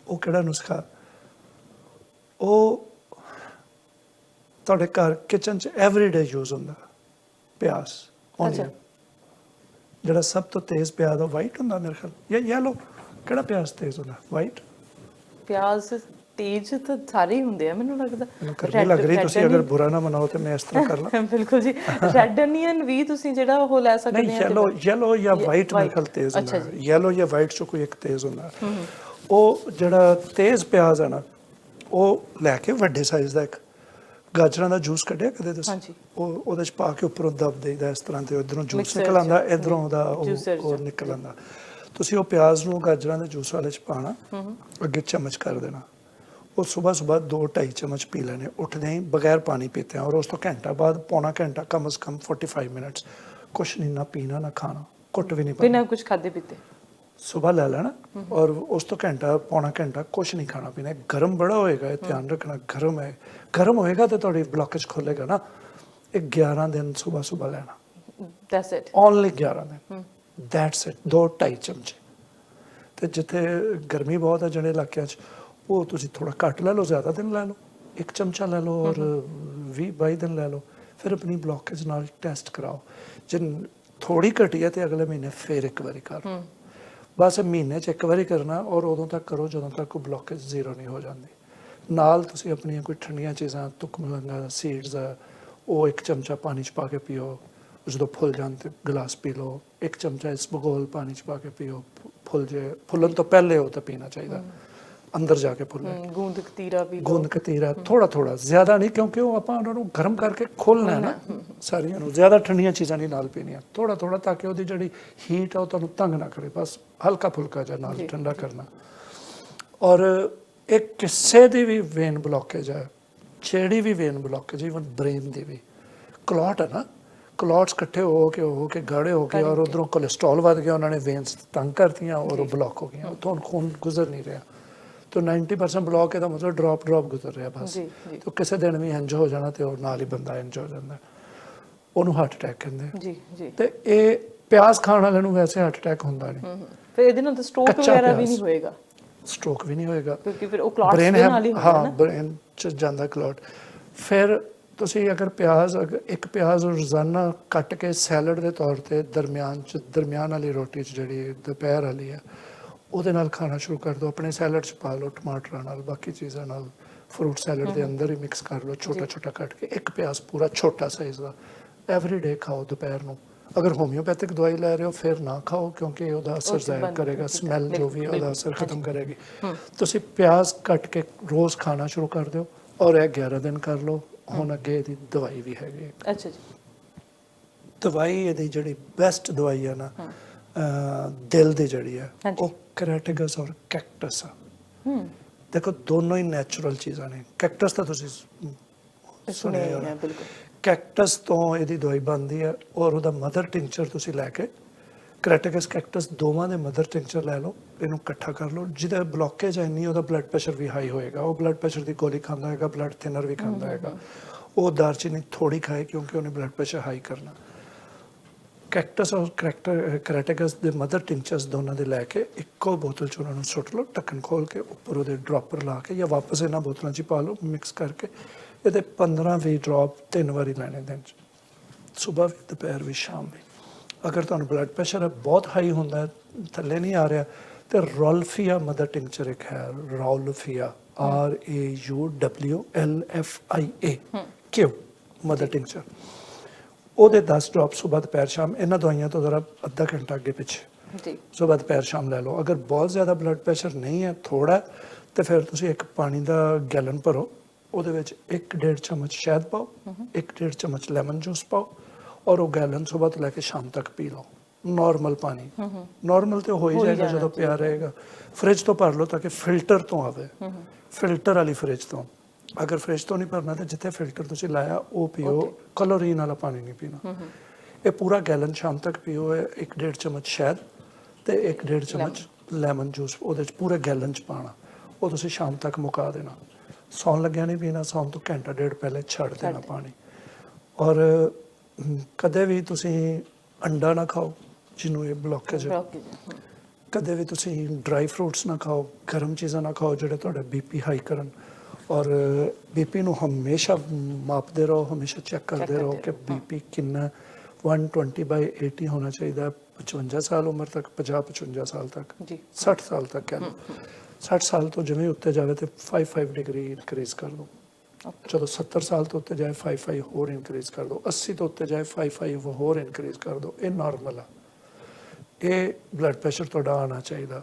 ਉਹ ਕਿਹੜਾ ਨੁਸਖਾ? ਉਹ ਤੁਹਾਡੇ ਘਰ ਕਿਚਨ 'ਚ ਐਵਰੀਡੇ ਯੂਜ਼ ਹੁੰਦਾ। ਪਿਆਜ਼ ਅੱਛਾ। onion ਜਿਹੜਾ ਸਭ ਤੋਂ ਤੇਜ਼ ਪਿਆਜ਼ ਉਹ ਵਾਈਟ ਹੁੰਦਾ ਮੇਰੇ ਖਿਆਲ ਜਾਂ ਯੈਲੋ ਕਿਹੜਾ ਪਿਆਜ਼ ਤੇਜ਼ ਹੁੰਦਾ ਵਾਈਟ ਪਿਆਜ਼ ਤੇਜ਼ ਤਾਂ ਸਾਰੇ ਹੀ ਹੁੰਦੇ ਆ ਮੈਨੂੰ ਲੱਗਦਾ ਮੈਨੂੰ ਗਰਮੀ Red- ਲੱਗ ਰਹੀ red ਤੁਸੀਂ ਅਗਰ onion- ਬੁਰਾ ਨਾ ਮਨਾਓ ਤੇ ਮੈਂ ਇਸ ਤਰ੍ਹਾਂ ਕਰ ਲਾਂ ਬਿਲਕੁਲ ਜੀ ਰੈੱਡ ਅਨੀਅਨ ਵੀ ਤੁਸੀਂ ਜਿਹੜਾ ਉਹ ਲੈ ਸਕਦੇ ਨਹੀਂ ਆ ਯੈਲੋ ਯੈਲੋ ਜਾਂ Ye- ਵਾਈਟ ਮੇਰੇ white, ਖਿਆਲ ਤੇਜ਼ ਅੱਛਾ ਹੁੰਦਾ ਯੈਲੋ ਜਾਂ ਵਾਈਟ ਚੋਂ ਕੋਈ ਇੱਕ ਤੇਜ਼ ਹੁੰਦਾ ਉਹ ਜਿਹੜਾ ਤੇਜ਼ ਪਿਆਜ਼ ਹੈ ਨਾ ਉਹ ਲੈ ਕੇ ਵੱਡੇ ਸਾਈਜ਼ ਦਾ ਇੱਕ ਗਾਜਰਾਂ ਦਾ ਜੂਸ ਕੱਢਿਆ ਕਦੇ ਤੁਸੀਂ? ਉਹ ਉਹਦੇ ਚ ਪਾ ਕੇ ਉੱਪਰੋਂ ਦਬ ਦੇਈਦਾ ਇਸ ਤਰ੍ਹਾਂ ਤੇ ਇਧਰੋਂ ਜੂਸ ਨਿਕਲ ਆਉਂਦਾ ਇਧਰੋਂ ਦਾ ਉਹ ਨਿਕਲ ਆਉਂਦਾ। ਤੁਸੀਂ ਉਹ ਪਿਆਜ਼ ਨੂੰ ਗਾਜਰਾਂ ਦੇ ਜੂਸ ਵਾਲੇ ਚ ਪਾਣਾ ਅੱਗੇ ਚਮਚ ਕਰ ਦੇਣਾ। ਉਹ ਸਵੇਰ ਸਵੇਰ 2 2.5 ਚਮਚ ਪੀ ਲੈਣੇ। ਉੱਠਦੇ ਹੀ ਬਗੈਰ ਪਾਣੀ ਪੀਤੇ ਆ। ਔਰ ਉਸ ਤੋਂ ਘੰਟਾ ਬਾਅਦ ਪੌਣਾ ਘੰਟਾ ਕਮ ਸੇ ਕਮ 45 ਮਿੰਟਸ ਕੁਛ ਨਹੀਂ ਨਾ ਪੀਣਾ ਨਾ ਖਾਣਾ। ਕੁੱਟ ਵੀ ਨਹੀਂ ਪਾਣਾ ਬਿਨਾਂ ਖਾਦੇ ਪੀਤੇ। ਸਵੇਰ ਲੈ ਲੈਣਾ ਔਰ ਉਸ ਤੋਂ ਘੰਟਾ ਪੌਣਾ ਘੰਟਾ ਕੁਛ ਨਹੀਂ ਖਾਣਾ ਪੀਣਾ ਗਰਮ ਬੜਾ ਹੋਏਗਾ ਇਹ ਧਿਆਨ ਰੱਖਣਾ ਗਰਮ ਹੈ ਗਰਮ ਹੋਏਗਾ ਤੇ ਤੁਹਾਡੀ ਬਲੌਕੇਜ ਖੁੱਲੇਗਾ ਨਾ ਇਹ 11 ਦਿਨ ਸਵੇਰ ਸਵੇਰ ਲੈਣਾ ਦੈਟਸ ਇਟ ਓਨਲੀ 11 ਦਿਨ ਦੈਟਸ ਇਟ ਦੋ ਢਾਈ ਚਮਚੇ ਤੇ ਜਿੱਥੇ ਗਰਮੀ ਬਹੁਤ ਹੈ ਜਿਹੜੇ ਇਲਾਕਿਆਂ 'ਚ ਉਹ ਤੁਸੀਂ ਥੋੜਾ ਘੱਟ ਲੈ ਲਓ ਜ਼ਿਆਦਾ ਦਿਨ ਲੈ ਲਓ ਇੱਕ ਚਮਚਾ ਲੈ ਲਓ ਔਰ 20 22 ਦਿਨ ਲੈ ਲਓ ਫਿਰ ਆਪਣੀ ਬਲੌਕੇਜ ਨਾਲ ਟੈਸਟ ਕਰਾਓ ਜੇ ਥੋੜੀ ਘਟੀ ਹੈ ਤੇ ਅਗਲੇ ਮਹੀਨੇ ਫਿਰ ਇੱਕ ਵਾਰੀ ਕਰ ਲਓ ਬਸ ਮਹੀਨੇ 'ਚ ਇੱਕ ਵਾਰੀ ਕਰਨਾ ਔਰ ਉਦੋਂ ਤੱਕ ਕਰੋ ਜਦੋਂ ਤੱਕ ਕੋਈ ਬਲੌਕੇਜ ਜ਼ੀਰੋ ਨਹੀਂ ਹੋ ਜਾਂਦੀ। ਨਾਲ ਤੁਸੀਂ ਆਪਣੀਆਂ ਕੋਈ ਠੰਡੀਆਂ ਚੀਜ਼ਾਂ ਤੁਕ ਮਲੰਗਾ ਸੀਡਸ ਉਹ ਇੱਕ ਚਮਚਾ ਪਾਣੀ 'ਚ ਪਾ ਕੇ ਪੀਓ। ਉਹ ਜਦੋਂ ਫੁੱਲ ਜਾਣ ਤੇ ਗਲਾਸ ਪੀ ਲਓ। ਇੱਕ ਚਮਚਾ ਇਸ ਬਗੋਲ ਪਾਣੀ 'ਚ ਪਾ ਕੇ ਪੀਓ। ਫੁੱਲ ਜੇ ਫੁੱਲਣ ਤੋਂ ਪਹਿਲੇ ਉਹ ਤਾਂ ਪੀਣਾ ਚਾਹੀਦਾ। ਅੰਦਰ ਜਾ ਕੇ ਫੁੱਲੇ। ਗੂੰਦ ਕਤੀਰਾ ਵੀ। ਗੂੰਦ ਕਤੀਰਾ ਥੋੜਾ ਥੋੜਾ ਜ਼ਿਆਦਾ ਨਹੀਂ ਕਿਉਂਕਿ ਉਹ ਆਪਾਂ ਉਹਨਾਂ ਨੂੰ ਗਰਮ ਕਰਕੇ ਖੋਲਣਾ ਹੈ ਨਾ। ਸਾਰੀਆਂ ਨੂੰ। ਜ਼ਿਆਦਾ ਠੰਡੀਆਂ ਚੀਜ਼ਾਂ ਨਹੀਂ ਨਾਲ ਪੀਣੀਆਂ। ਥੋੜਾ ਥੋੜਾ ਤਾਂ ਕਿ ਉਹਦੀ ਜਿਹੜੀ ਹੀਟ ਆ ਉਹ ਤੁਹਾਨੂੰ ਤੰਗ ਨਾ ਕਰੇ। ਬਸ ਹਲਕਾ ਫੁਲਕਾ ਜਿਹਾ ਨਾਲ ਜੀ। ਠੰਡਾ ਕਰਨਾ। ਔਰ ਇਹ ਕਿਸੇ ਦੀ ਵੀ ਵੇਨ ਬਲੌਕੇਜ ਹੈ ਜਿਹੜੀ ਵੀ ਵੇਨ ਬਲੌਕੇਜ ਇਵਨ ਬ੍ਰੇਨ ਦੀ ਵੀ। ਕਲੌਟ ਹੈ ਨਾ। ਕਲੌਟਸ ਇਕੱਠੇ ਹੋ ਕੇ ਹੋ ਕੇ ਗਾੜੇ ਹੋ ਗਏ ਔਰ ਕਰਕੇ। ਉਧਰੋਂ ਕੋਲੇਸਟ੍ਰੋਲ ਵੱਧ ਗਿਆ ਉਹਨਾਂ ਨੇ ਵੇਨਸ ਤੰਗ ਕਰਤੀਆਂ ਔਰ ਉਹ ਬਲੌਕ ਹੋ ਗਈਆਂ। ਉੱਥੋਂ ਹੁਣ ਖੂਨ ਗੁਜ਼ਰ ਨਹੀਂ ਰਿਹਾ। तो 90% ਬਲੌਕ ਇਹਦਾ ਮਤਲਬ ਡ੍ਰੌਪ ਡ੍ਰੌਪ ਗੁਜ਼ਰ ਰਿਹਾ ਬਸ। ਜੀ, ਜੀ। ਤੇ ਕਿਸੇ ਦਿਨ ਵੀ ਇੰਜ ਹੋ ਜਾਣਾ ਤੇ ਉਹ ਨਾਲ ਹੀ ਬੰਦਾ ਇੰਜ ਹੋ ਜਾਂਦਾ। ਉਹਨੂੰ ਹਾਰਟ ਅਟੈਕ ਕਹਿੰਦੇ ਆ। ਜੀ ਜੀ। ਤੇ ਇਹ ਪਿਆਜ਼ ਖਾਣ ਵਾਲਿਆਂ ਨੂੰ ਵੈਸੇ ਹਾਰਟ ਅਟੈਕ ਹੁੰਦਾ ਨਹੀਂ। ਫਿਰ ਇਹਦੇ ਨਾਲ ਤਾਂ ਸਟ੍ਰੋਕ ਵਗੈਰਾ ਵੀ। ਨਹੀਂ ਹੋਏਗਾ। ਸਟ੍ਰੋਕ ਵੀ ਨਹੀਂ ਹੋਏਗਾ। ਕਿਉਂਕਿ ਫਿਰ ਉਹ ਬ੍ਰੇਨ ਦੇ ਨਾਲ ਹੀ ਹੁੰਦਾ ਹਾਂ ਬ੍ਰੇਨ ਚ ਜਾਂਦਾ ਕਲੌਟ ਫਿਰ ਤੁਸੀਂ ਅਗਰ ਪਿਆਜ਼ ਅਗਰ ਇੱਕ ਪਿਆਜ਼ ਰੋਜ਼ਾਨਾ ਕੱਟ ਕੇ ਸੈਲਡ ਦੇ ਤੌਰ ਤੇ ਦਰਮਿਆਨ ਚ ਦਰਮਿਆਨ ਵਾਲੀ ਰੋਟੀ ਚ ਜਿਹੜੀ ਦੁਪਹਿਰ ਵਾਲੀ ਹੈ ਉਹਦੇ ਨਾਲ ਖਾਣਾ ਸ਼ੁਰੂ ਕਰ ਦਿਓ। ਆਪਣੇ ਸੈਲਡ ਚ ਪਾ ਲਓ ਟਮਾਟਰਾਂ ਨਾਲ ਬਾਕੀ ਚੀਜ਼ਾਂ ਨਾਲ। ਫਰੂਟ ਸੈਲਡ ਦੇ ਅੰਦਰ ਹੀ ਮਿਕਸ ਕਰ ਲਓ ਛੋਟਾ ਛੋਟਾ ਕੱਟ ਕੇ। ਇੱਕ ਪਿਆਜ਼ ਪੂਰਾ ਛੋਟਾ ਸਾਈਜ਼ ਦਾ। ਐਵਰੀ ਡੇ ਖਾਓ ਦੁਪਹਿਰ ਨੂੰ ਅਗਰ ਹੋਮਿਓਪੈਥਿਕ ਦਵਾਈ ਲੈ ਰਹੇ ਹੋ ਫਿਰ ਨਾ ਖਾਓ ਕਿਉਂਕਿ ਉਹਦਾ ਅਸਰ ਜ਼ਾਹਿਰ ਕਰੇਗਾ। ਸਮੈਲ ਜੋ ਵੀ ਹੈ ਉਹਦਾ ਅਸਰ ਖਤਮ। ਕਰੇਗੀ ਤੁਸੀਂ ਪਿਆਜ਼ ਕੱਟ ਕੇ ਰੋਜ਼ ਖਾਣਾ ਸ਼ੁਰੂ ਕਰ ਦਿਓ ਔਰ ਇਹ 11 ਦਿਨ ਕਰ ਲਓ ਹੁਣ ਅੱਗੇ ਇਹਦੀ ਦਵਾਈ ਵੀ ਹੈਗੀ ਹੈ। ਅੱਛਾ ਜੀ ਦਵਾਈ ਇਹਦੀ ਜਿਹੜੀ ਬੈਸਟ ਦਵਾਈ ਹੈ ਨਾ ਦਿਲ ਦੀ ਜਿਹੜੀ ਹੈ ਹਾਂਜੀ। ਉਹ ਕ੍ਰੈਟਿਗਸ ਔਰ ਕੈਕਟਸ ਆ ਹਮ ਦੇਖੋ ਦੋਨੋਂ ਹੀ ਨੈਚੁਰਲ ਚੀਜ਼ਾਂ ਨੇ ਕੈਕਟਸ ਤਾਂ ਤੁਸੀਂ ਸੁਣਿਆ ਹੀ ਹੀ। ਹੈ ਬਿਲਕੁਲ ਕੈਕਟਸ ਤੋਂ ਇਹਦੀ ਦਵਾਈ ਬਣਦੀ ਹੈ ਔਰ ਉਹਦਾ ਮਦਰ ਟਿੰਚਰ ਤੁਸੀਂ ਲੈ ਕੇ ਕ੍ਰੈਟਿਕਸ ਕੈਕਟਸ ਦੋਵਾਂ ਦੇ ਮਦਰ ਟਿੰਚਰ ਲੈ ਲਓ ਇਹਨੂੰ ਇਕੱਠਾ ਕਰ ਲਓ ਜਿਹਦਾ ਬਲੌਕੇਜ ਹੈ ਨਹੀਂ ਉਹਦਾ ਬਲੱਡ ਪ੍ਰੈਸ਼ਰ ਵੀ ਹਾਈ ਹੋਏਗਾ ਉਹ ਬਲੱਡ ਪ੍ਰੈਸ਼ਰ ਦੀ ਗੋਲੀ ਖਾਂਦਾ ਹੋਏਗਾ ਬਲੱਡ ਥਿਨਰ ਵੀ ਖਾਂਦਾ ਹੋਏਗਾ ਉਹ ਦਾਰਚੀਨੀ ਥੋੜੀ ਖਾਏ ਕਿਉਂਕਿ ਉਹਨੇ ਬਲੱਡ ਪ੍ਰੈਸ਼ਰ ਹਾਈ ਕਰਨਾ। ਕੈਕਟਸ ਔਰ ਕਰੈਕਟਰ ਕ੍ਰੈਟਿਕਸ ਦੇ ਮਦਰ ਟਿੰਚਰਸ ਦੋਨਾਂ ਦੇ ਲੈ ਕੇ ਇੱਕੋ ਬੋਤਲ ਚ ਉਹਨਾਂ ਨੂੰ ਸੁੱਟ ਲਓ ਢੱਕਣ ਖੋਲ ਕੇ ਉੱਪਰ ਉਹਦੇ ਡ੍ਰੌਪਰ ਲਾ ਕੇ ਜਾਂ ਵਾਪਸ ਇਹਨਾਂ ਬੋਤਲਾਂ 'ਚ ਪਾ ਲਓ ਮਿਕਸ ਕਰਕੇ ਇਹਦੇ 15-20 ਡ੍ਰੌਪ ਤਿੰਨ ਵਾਰੀ ਲੈਣੇ ਦਿਨ 'ਚ। ਸਵੇਰ ਵੀ ਦੁਪਹਿਰ ਵੀ ਸ਼ਾਮ ਵੀ। ਅਗਰ ਤੁਹਾਨੂੰ ਬਲੱਡ ਪ੍ਰੈਸ਼ਰ ਬਹੁਤ ਹਾਈ ਹੁੰਦਾ ਥੱਲੇ ਨਹੀਂ ਆ ਰਿਹਾ ਤੇ ਰੋਲਫੀਆ ਮਦਰ ਟਿੰਚਰ ਇੱਕ ਹੈ rauwolfia R A U W L F I A ਕਿਉ ਮਦਰ ਟਿੰਚਰ ਉਹਦੇ 10 ਡ੍ਰੌਪ ਸਵੇਰ ਦੁਪਹਿਰ ਸ਼ਾਮ ਇਹਨਾਂ ਦਵਾਈਆਂ ਤੋਂ ਜ਼ਰਾ ਅੱਧਾ ਘੰਟਾ ਅੱਗੇ ਪਿੱਛੇ। ਜੀ। ਸਵੇਰ ਦੁਪਹਿਰ ਸ਼ਾਮ ਲੈ ਲਓ। ਅਗਰ ਬਹੁਤ ਜ਼ਿਆਦਾ ਬਲੱਡ ਪ੍ਰੈਸ਼ਰ ਨਹੀਂ ਹੈ ਥੋੜਾ ਤੇ ਫਿਰ ਤੁਸੀਂ ਇੱਕ ਪਾਣੀ ਦਾ ਗੈਲਨ ਭਰੋ। ਉਹਦੇ ਵਿੱਚ 1.5 ਚਮਚ ਸ਼ਹਿਦ ਪਾਓ 1.5 ਚਮਚ ਲੈਮਨ ਜੂਸ ਪਾਓ ਔਰ ਉਹ ਗੈਲਨ ਸਵੇਰ ਤੋਂ ਲੈ ਕੇ ਸ਼ਾਮ ਤੱਕ ਪੀ ਲਓ। ਨਾਰਮਲ ਪਾਣੀ। ਨਾਰਮਲ ਤੇ ਹੋ ਹੀ ਹੋ ਹੀ ਜਾਏਗਾ ਜਦੋਂ ਪਿਆ ਰਹੇਗਾ। ਫ੍ਰਿਜ ਤੋਂ ਭਰ ਲਓ ਤਾਂ ਕਿ ਫਿਲਟਰ ਤੋਂ ਆਵੇ। ਫਿਲਟਰ ਵਾਲੀ ਫ੍ਰਿਜ ਤੋਂ। ਅਗਰ ਫ੍ਰਿਜ ਤੋਂ ਨਹੀਂ ਭਰਨਾ ਤਾਂ ਜਿੱਥੇ ਫਿਲਟਰ ਤੁਸੀਂ ਲਾਇਆ ਉਹ ਪੀਓ। ਕਲੋਰੀਨ ਵਾਲਾ ਪਾਣੀ ਨਹੀਂ ਪੀਣਾ। ਇਹ ਪੂਰਾ ਗੈਲਨ ਸ਼ਾਮ ਤੱਕ ਪੀਓ ਇੱਕ ਡੇਢ ਚਮਚ ਸ਼ਹਿਦ ਤੇ ਇੱਕ ਡੇਢ ਚਮਚ ਲੈਮਨ ਜੂਸ ਉਹਦੇ ਚ ਪੂਰੇ ਗੈਲਨ ਚ ਪਾਣਾ। ਉਹ ਤੁਸੀਂ ਸ਼ਾਮ ਤੱਕ ਮੁਕਾ ਦੇਣਾ। ਸੌਣ ਲੱਗਿਆ ਨਹੀਂ ਪੀਣਾ ਸੌਣ ਤੋਂ ਘੰਟਾ ਡੇਢ ਪਹਿਲੇ ਛੱਡ ਦੇਣਾ ਪਾਣੀ। ਔਰ ਕਦੇ ਵੀ ਤੁਸੀਂ ਅੰਡਾ ਨਾ ਖਾਓ ਜਿਹਨੂੰ ਇਹ ਬਲੌਕੇਜ ਹੈ। ਕਦੇ ਵੀ ਤੁਸੀਂ ਡਰਾਈ ਫਰੂਟਸ ਨਾ ਖਾਓ ਗਰਮ ਚੀਜ਼ਾਂ ਨਾ ਖਾਓ ਜਿਹੜੇ ਤੁਹਾਡਾ ਬੀਪੀ ਹਾਈ ਕਰਨ। ਔਰ ਬੀਪੀ ਨੂੰ ਹਮੇਸ਼ਾ ਮਾਪਦੇ ਰਹੋ ਹਮੇਸ਼ਾ ਚੈੱਕ ਕਰਦੇ ਰਹੋ ਕਿ ਬੀਪੀ ਕਿੰਨਾ 120 ਬਾਈ 80 ਹੋਣਾ ਚਾਹੀਦਾ ਹੈ, 55 ਸਾਲ ਉਮਰ ਤੱਕ 50 55 ਸਾਲ ਤੱਕ ਜੀ। 60 ਸਾਲ ਤੱਕ ਕਹਿ ਲਓ 60 ਸਾਲ ਤੋਂ ਜਿਵੇਂ ਉੱਤੇ ਜਾਵੇ ਤੇ 5-5 ਡਿਗਰੀ ਇਨਕਰੀਜ਼ ਕਰ ਲਓ। ਜਦੋਂ 70 ਸਾਲ ਤੋਂ ਉੱਤੇ ਜਾਏ 5-5 ਹੋਰ ਇਨਕਰੀਜ਼ ਕਰ ਦਿਓ 80 ਤੋਂ ਉੱਤੇ ਜਾਏ 5-5 ਹੋਰ ਇਨਕਰੀਜ਼ ਕਰ ਦਿਓ ਇਹ ਨਾਰਮਲ ਆ। ਇਹ ਬਲੱਡ ਪ੍ਰੈਸ਼ਰ ਤੁਹਾਡਾ ਆਉਣਾ ਚਾਹੀਦਾ।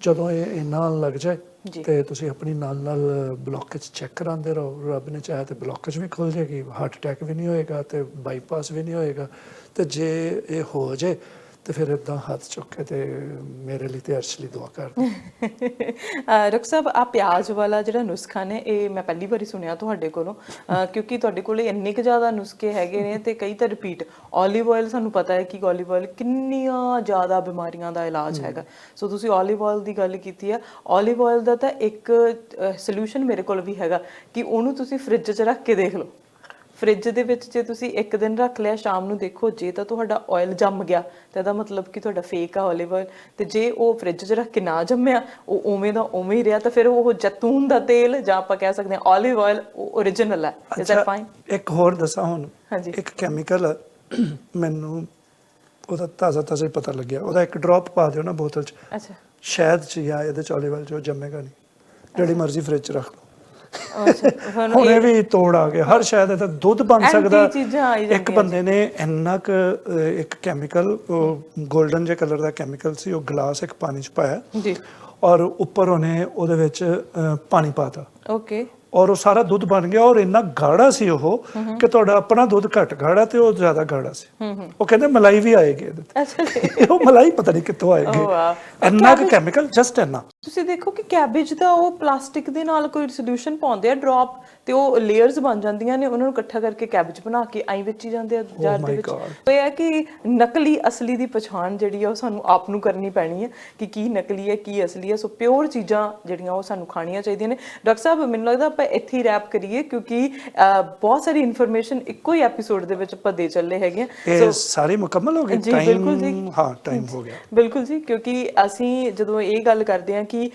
ਜਦੋਂ ਇਹ ਇੰਨਾ ਆਉਣ ਲੱਗ ਜਾਏ। ਤੇ ਤੁਸੀਂ ਆਪਣੀ ਨਾਲ ਨਾਲ ਬਲੌਕੇਜ ਚੈੱਕ ਕਰਾਉਂਦੇ ਰਹੋ। ਰੱਬ ਨੇ ਚਾਹਿਆ ਤੇ ਬਲੌਕੇਜ ਵੀ ਖੁੱਲ ਜਾਏਗੀ ਹਾਰਟ ਅਟੈਕ ਵੀ ਨਹੀਂ ਹੋਏਗਾ ਤੇ ਬਾਈਪਾਸ ਵੀ ਨਹੀਂ ਹੋਏਗਾ। ਤੇ ਜੇ ਇਹ ਹੋ ਜਾਏ ਤੇ ਫਿਰ ਇਦਾਂ ਹੱਥ ਚੁੱਕ ਤੇ ਮੇਰੇ ਲਈ ਤੇ ਅਰਸ਼ ਲਈ ਦੁਆ ਕਰਦੀ [LAUGHS] ਰੁਕ ਸਾਹਿਬ ਆ ਪਿਆਜ਼ ਵਾਲਾ ਜਿਹੜਾ ਨੁਸਖਾ ਨੇ ਇਹ ਮੈਂ ਪਹਿਲੀ ਵਾਰੀ ਸੁਣਿਆ ਤੁਹਾਡੇ ਕੋਲੋਂ ਕਿਉਂਕਿ ਤੁਹਾਡੇ ਕੋਲ ਇੰਨੇ ਕੁ ਜ਼ਿਆਦਾ ਨੁਸਖੇ ਹੈਗੇ ਨੇ ਤੇ ਕਈ ਤਾਂ ਰਿਪੀਟ 올ਿਵ ਆਇਲ ਸਾਨੂੰ ਪਤਾ ਹੈ ਕਿ 올ਿਵ ਆਇਲ ਕਿੰਨੀਆਂ ਜ਼ਿਆਦਾ ਬਿਮਾਰੀਆਂ ਦਾ ਇਲਾਜ ਹੈਗਾ। ਸੋ ਤੁਸੀਂ 올ਿਵ ਆਇਲ ਦੀ ਗੱਲ ਕੀਤੀ ਹੈ। 올ਿਵ ਆਇਲ ਦਾ ਤਾਂ ਇੱਕ ਸੋਲੂਸ਼ਨ ਮੇਰੇ ਕੋਲ ਵੀ ਹੈਗਾ ਕਿ ਉਹਨੂੰ ਤੁਸੀਂ ਫ੍ਰਿਜ 'ਚ ਰੱਖ ਕੇ ਦੇਖ ਲਓ। ਫ੍ਰਿਜ ਦੇ ਵਿੱਚ ਜੇ ਤੁਸੀਂ ਇੱਕ ਦਿਨ ਰੱਖ ਲਿਆ ਸ਼ਾਮ ਨੂੰ ਦੇਖੋ ਜੇ ਤਾਂ ਤੁਹਾਡਾ ਆਇਲ ਜੰਮ ਗਿਆ ਤਾਂ ਇਹਦਾ ਮਤਲਬ ਕਿ ਤੁਹਾਡਾ ਫੇਕ ਆ 올ਿਵ ਆਇਲ ਤੇ ਜੇ ਉਹ ਫ੍ਰਿਜ 'ਚ ਰੱਖ ਕੇ ਨਾ ਜੰਮਿਆ ਉਹ ਉਵੇਂ ਦਾ ਉਵੇਂ ਹੀ ਰਿਹਾ ਤਾਂ ਫਿਰ ਉਹ ਜੈਤੂਨ ਦਾ ਤੇਲ ਜਾਂ ਆਪਾਂ ਕਹਿ ਸਕਦੇ ਹਾਂ 올ਿਵ ਆਇਲ ਉਹ origignal ਹੈ ਇਜ਼ ਦੈਟ ਫਾਈਨ ਇੱਕ ਹੋਰ ਦੱਸਾਂ ਹੁਣ। ਹਾਂਜੀ। ਇੱਕ ਕੈਮੀਕਲ ਮੈਨੂੰ ਉਹਦਾ ਤਾਜ਼ਾ ਤਾਜ਼ਾ ਹੀ ਪਤਾ ਲੱਗਿਆ। ਉਹਦਾ ਇੱਕ ਡ੍ਰੌਪ ਪਾ ਦਿਓ ਨਾ ਬੋਤਲ 'ਚ। ਅੱਛਾ। ਸ਼ਾਇਦ ਚ ਜਾਂ ਇਹਦੇ ਚ ਚ ਉਹ ਜੰਮੇਗਾ ਨਹੀਂ। ਜਿਹੜੀ ਮਰਜ਼ੀ ਫ੍ਰਿਜ ਚ ਰੱਖ ਲਓ। ਹੁਣ ਇਹ ਵੀ ਤੋੜ ਆ ਗਿਆ ਹਰ ਸ਼ਾਇਦ ਇਹ ਤਾਂ ਦੁੱਧ ਬਣ ਸਕਦਾ। ਇੱਕ ਬੰਦੇ ਨੇ ਇੰਨਾ ਕੁ ਇੱਕ ਕੈਮੀਕਲ 골ਡਨ ਜੇ ਕਲਰ ਦਾ ਕੈਮੀਕਲ ਸੀ ਉਹ ਗਲਾਸ ਇੱਕ ਪਾਣੀ ਚ ਪਾਇਆ। ਜੀ। ਔਰ ਉੱਪਰ ਉਹਨੇ ਉਹਦੇ ਵਿੱਚ ਪਾਣੀ ਪਾਤਾ ਓਕੇ। ਔਰ ਉਹ ਸਾਰਾ ਦੁੱਧ ਬਣ ਗਿਆ ਔਰ ਇੰਨਾ ਗਾੜਾ ਸੀ ਉਹ ਕਿ ਤੁਹਾਡਾ ਆਪਣਾ ਦੁੱਧ ਘੱਟ ਗਾੜਾ ਤੇ ਉਹ ਜ਼ਿਆਦਾ ਗਾੜਾ ਸੀ। ਉਹ ਕਹਿੰਦੇ ਮਲਾਈ ਵੀ ਆਏਗੀ ਇਹਦੇ ਤੇ। ਅੱਛਾ ਜੀ। [LAUGHS] ਉਹ ਮਲਾਈ ਪਤਾ ਨਹੀਂ ਕਿੱਥੋਂ ਆਏਗੀ. ਇੰਨਾ ਕੁ ਕੈਮੀਕਲ ਜਸਟ ਇੰਨਾ। ਤੁਸੀਂ ਦੇਖੋ ਕਿ ਕੈਬੇਜ ਦਾ ਉਹ ਪਲਾਸਟਿਕ ਦੇ ਨਾਲ ਕੋਈ ਸੋਲੂਸ਼ਨ ਪਾਉਂਦੇ ਆ ਡ੍ਰੌਪ ਤੇ ਉਹ ਲੇਅਰਸ ਬਣ ਜਾਂਦੀਆਂ ਨੇ ਉਹਨਾਂ ਨੂੰ ਇਕੱਠਾ ਕਰਕੇ ਕੈਬੇਜ ਬਣਾ ਕੇ ਆਈ ਵਿੱਚ ਹੀ ਜਾਂਦੇ ਆ ਜਾਰ ਦੇ Oh my ਵਿੱਚ। ਇਹ ਹੈ ਕਿ ਨਕਲੀ ਅਸਲੀ ਦੀ ਪਛਾਣ ਜਿਹੜੀ ਆ ਉਹ ਸਾਨੂੰ ਆਪ ਨੂੰ ਕਰਨੀ ਪੈਣੀ ਹੈ ਕਿ ਕੀ ਨਕਲੀ ਹੈ ਕੀ ਅਸਲੀ ਹੈ ਸੋ ਪਿਓਰ ਚੀਜ਼ਾਂ ਜਿਹੜੀਆਂ ਉਹ ਸਾਨੂੰ ਖਾਣੀਆਂ ਚਾਹੀਦੀਆਂ ਨੇ। ਡਾਕਟਰ ਸਾਹਿਬ ਮੈਨੂੰ ਲੱਗਦਾ ਆਪਾਂ ਇੱਥੇ ਹੀ ਰੈਪ ਕਰੀਏ ਕਿਉਂਕਿ ਬਹੁਤ ਸਾਰੀ ਇਨਫੋਰਮੇਸ਼ਨ ਇੱਕੋ ਹੀ ਐਪੀਸੋਡ ਦੇ ਵਿੱਚ ਆਪਾਂ ਦੇ ਚੱਲੇ ਹੈਗੇ ਆ। ਇਹ ਸਾਰੀ ਮੁਕੰਮਲ ਹੋ ਬਿਲਕੁਲ ਜੀ। ਹਾਂ ਟਾਈਮ ਹੋ ਗਿਆ। ਬਿਲਕੁਲ ਜੀ ਕਿਉਂਕਿ ਅਸੀਂ ਜਦੋਂ ਇਹ ਗੱਲ ਕਰਦੇ ਹਾਂ ਕਿ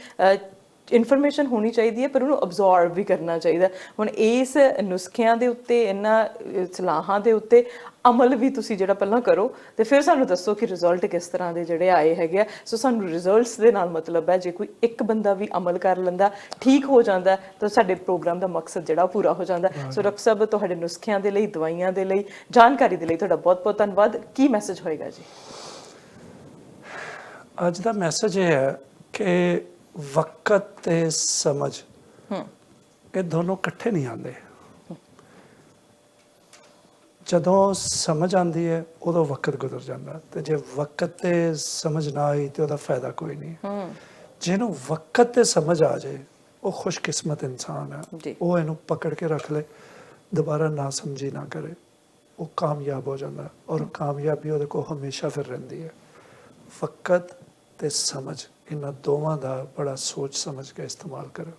ਇਨਫੋਰਮੇਸ਼ਨ ਹੋਣੀ ਚਾਹੀਦੀ ਹੈ ਪਰ ਉਹਨੂੰ ਅਬਜ਼ੌਰਬ ਵੀ ਕਰਨਾ ਚਾਹੀਦਾ ਹੁਣ ਇਸ ਨੁਸਖਿਆਂ ਦੇ ਉੱਤੇ ਇਹਨਾਂ ਸਲਾਹਾਂ ਦੇ ਉੱਤੇ ਅਮਲ ਵੀ ਤੁਸੀਂ ਜਿਹੜਾ ਪਹਿਲਾਂ ਕਰੋ ਤੇ ਫਿਰ ਸਾਨੂੰ ਦੱਸੋ ਕਿ ਰਿਜ਼ਲਟ ਕਿਸ ਤਰ੍ਹਾਂ ਦੇ ਜਿਹੜੇ ਆਏ ਹੈਗੇ ਆ। ਸੋ ਸਾਨੂੰ ਰਿਜ਼ਲਟਸ ਦੇ ਨਾਲ ਮਤਲਬ ਹੈ ਜੇ ਕੋਈ ਇੱਕ ਬੰਦਾ ਵੀ ਅਮਲ ਕਰ ਲੈਂਦਾ ਠੀਕ ਹੋ ਜਾਂਦਾ ਤਾਂ ਸਾਡੇ ਪ੍ਰੋਗਰਾਮ ਦਾ ਮਕਸਦ ਜਿਹੜਾ ਪੂਰਾ ਹੋ ਜਾਂਦਾ। ਸੋ ਡਾਕਟਰ ਸਾਹਿਬ ਤੁਹਾਡੇ ਨੁਸਖਿਆਂ ਦੇ ਲਈ ਦਵਾਈਆਂ ਦੇ ਲਈ ਜਾਣਕਾਰੀ ਦੇ ਲਈ ਤੁਹਾਡਾ ਬਹੁਤ ਬਹੁਤ ਧੰਨਵਾਦ। ਕੀ ਮੈਸੇਜ ਹੋਏਗਾ ਜੀ? ਅੱਜ ਦਾ ਮੈਸੇਜ ਇਹ ਹੈ ਕਿ ਵਕਤ ਤੇ ਸਮਝ ਇਹ ਦੋਨੋਂ ਇਕੱਠੇ ਨਹੀਂ ਆਉਂਦੇ। ਜਦੋਂ ਸਮਝ ਆਉਂਦੀ ਹੈ ਉਦੋਂ ਵਕਤ ਗੁਜ਼ਰ ਜਾਂਦਾ। ਤੇ ਜੇ ਵਕਤ ਤੇ ਸਮਝ ਨਾ ਆਈ ਤੇ ਉਹਦਾ ਫਾਇਦਾ ਕੋਈ ਨਹੀਂ। ਜਿਹਨੂੰ ਵਕਤ ਤੇ ਸਮਝ ਆ ਜਾਏ ਉਹ ਖੁਸ਼ਕਿਸਮਤ ਇਨਸਾਨ ਹੈ। ਉਹ ਇਹਨੂੰ ਪਕੜ ਕੇ ਰੱਖ ਲੈ ਦੁਬਾਰਾ ਨਾ ਸਮਝੀ ਨਾ ਕਰੇ ਉਹ ਕਾਮਯਾਬ ਹੋ ਜਾਂਦਾ। ਔਰ ਕਾਮਯਾਬੀ ਉਹਦੇ ਕੋਲ ਹਮੇਸ਼ਾ ਫਿਰ ਰਹਿੰਦੀ ਹੈ। ਵਕਤ ਤੇ ਸਮਝ। ਇਹਨਾਂ ਦੋਵਾਂ ਦਾ ਬੜਾ ਸੋਚ ਸਮਝ ਕੇ ਇਸਤੇਮਾਲ ਕਰੋ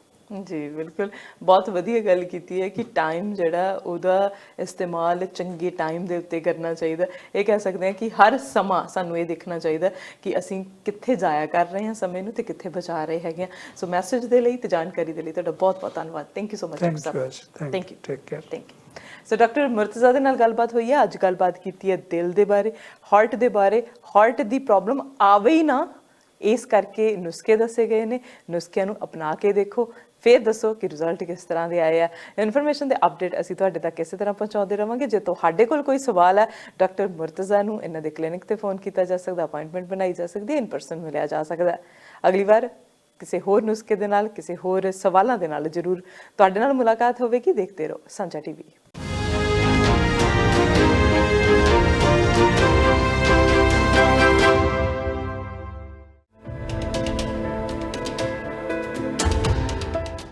ਜੀ ਬਿਲਕੁਲ। ਬਹੁਤ ਵਧੀਆ ਗੱਲ ਕੀਤੀ ਹੈ ਕਿ ਟਾਈਮ ਜਿਹੜਾ ਉਹਦਾ ਇਸਤੇਮਾਲ ਚੰਗੇ ਟਾਈਮ ਦੇ ਉੱਤੇ ਕਰਨਾ ਚਾਹੀਦਾ। ਇਹ ਕਹਿ ਸਕਦੇ ਹਾਂ ਕਿ ਹਰ ਸਮਾਂ ਸਾਨੂੰ ਇਹ ਦੇਖਣਾ ਚਾਹੀਦਾ ਕਿ ਅਸੀਂ ਕਿੱਥੇ ਜਾਇਆ ਕਰ ਰਹੇ ਹਾਂ ਸਮੇਂ ਨੂੰ ਤੇ ਕਿੱਥੇ ਬਚਾ ਰਹੇ ਹੈਗੇ ਹਾਂ। ਸੋ ਮੈਸੇਜ ਦੇ ਲਈ ਤੇ ਜਾਣਕਾਰੀ ਦੇ ਲਈ ਤੁਹਾਡਾ ਬਹੁਤ ਬਹੁਤ ਧੰਨਵਾਦ। Thank you so much thank you thank you take care thank you so doctor Murtaza ਦੇ ਨਾਲ ਗੱਲਬਾਤ ਹੋਈ ਹੈ। ਅੱਜ ਗੱਲਬਾਤ ਕੀਤੀ ਹੈ ਦਿਲ ਦੇ ਬਾਰੇ ਹਾਰਟ ਦੇ ਬਾਰੇ। ਹਾਰਟ ਦੀ ਪ੍ਰੋਬਲਮ ਆਵੇ ਹੀ ਨਾ ਇਸ ਕਰਕੇ ਨੁਸਖੇ ਦੱਸੇ ਗਏ ਨੇ। ਨੁਸਖਿਆਂ ਨੂੰ ਅਪਣਾ ਕੇ ਦੇਖੋ। ਫਿਰ ਦੱਸੋ ਕਿ ਰਿਜ਼ਲਟ ਕਿਸ ਤਰ੍ਹਾਂ ਦੇ ਆਏ ਆ। ਇਨਫੋਰਮੇਸ਼ਨ ਦੇ ਅਪਡੇਟ ਅਸੀਂ ਤੁਹਾਡੇ ਤੱਕ ਇਸੇ ਤਰ੍ਹਾਂ ਪਹੁੰਚਾਉਂਦੇ ਰਵਾਂਗੇ। ਜੇ ਤੁਹਾਡੇ ਕੋਲ ਕੋਈ ਸਵਾਲ ਹੈ ਡਾਕਟਰ ਮੁਰਤਜ਼ਾ ਨੂੰ ਇਹਨਾਂ ਦੇ ਕਲੀਨਿਕ ਤੇ ਫੋਨ ਕੀਤਾ ਜਾ ਸਕਦਾ ਅਪਾਇੰਟਮੈਂਟ ਬਣਾਈ ਜਾ ਸਕਦੀ ਹੈ ਇਨ ਪਰਸਨ ਮਿਲਿਆ ਜਾ ਸਕਦਾ। ਅਗਲੀ ਵਾਰ ਕਿਸੇ ਹੋਰ ਨੁਸਖੇ ਦੇ ਨਾਲ, ਕਿਸੇ ਹੋਰ ਸਵਾਲਾਂ ਦੇ ਨਾਲ ਜ਼ਰੂਰ ਤੁਹਾਡੇ ਨਾਲ ਮੁਲਾਕਾਤ ਹੋਵੇਗੀ। ਦੇਖਦੇ ਰਹੋ, ਸਾਂਝਾ ਟੀਵੀ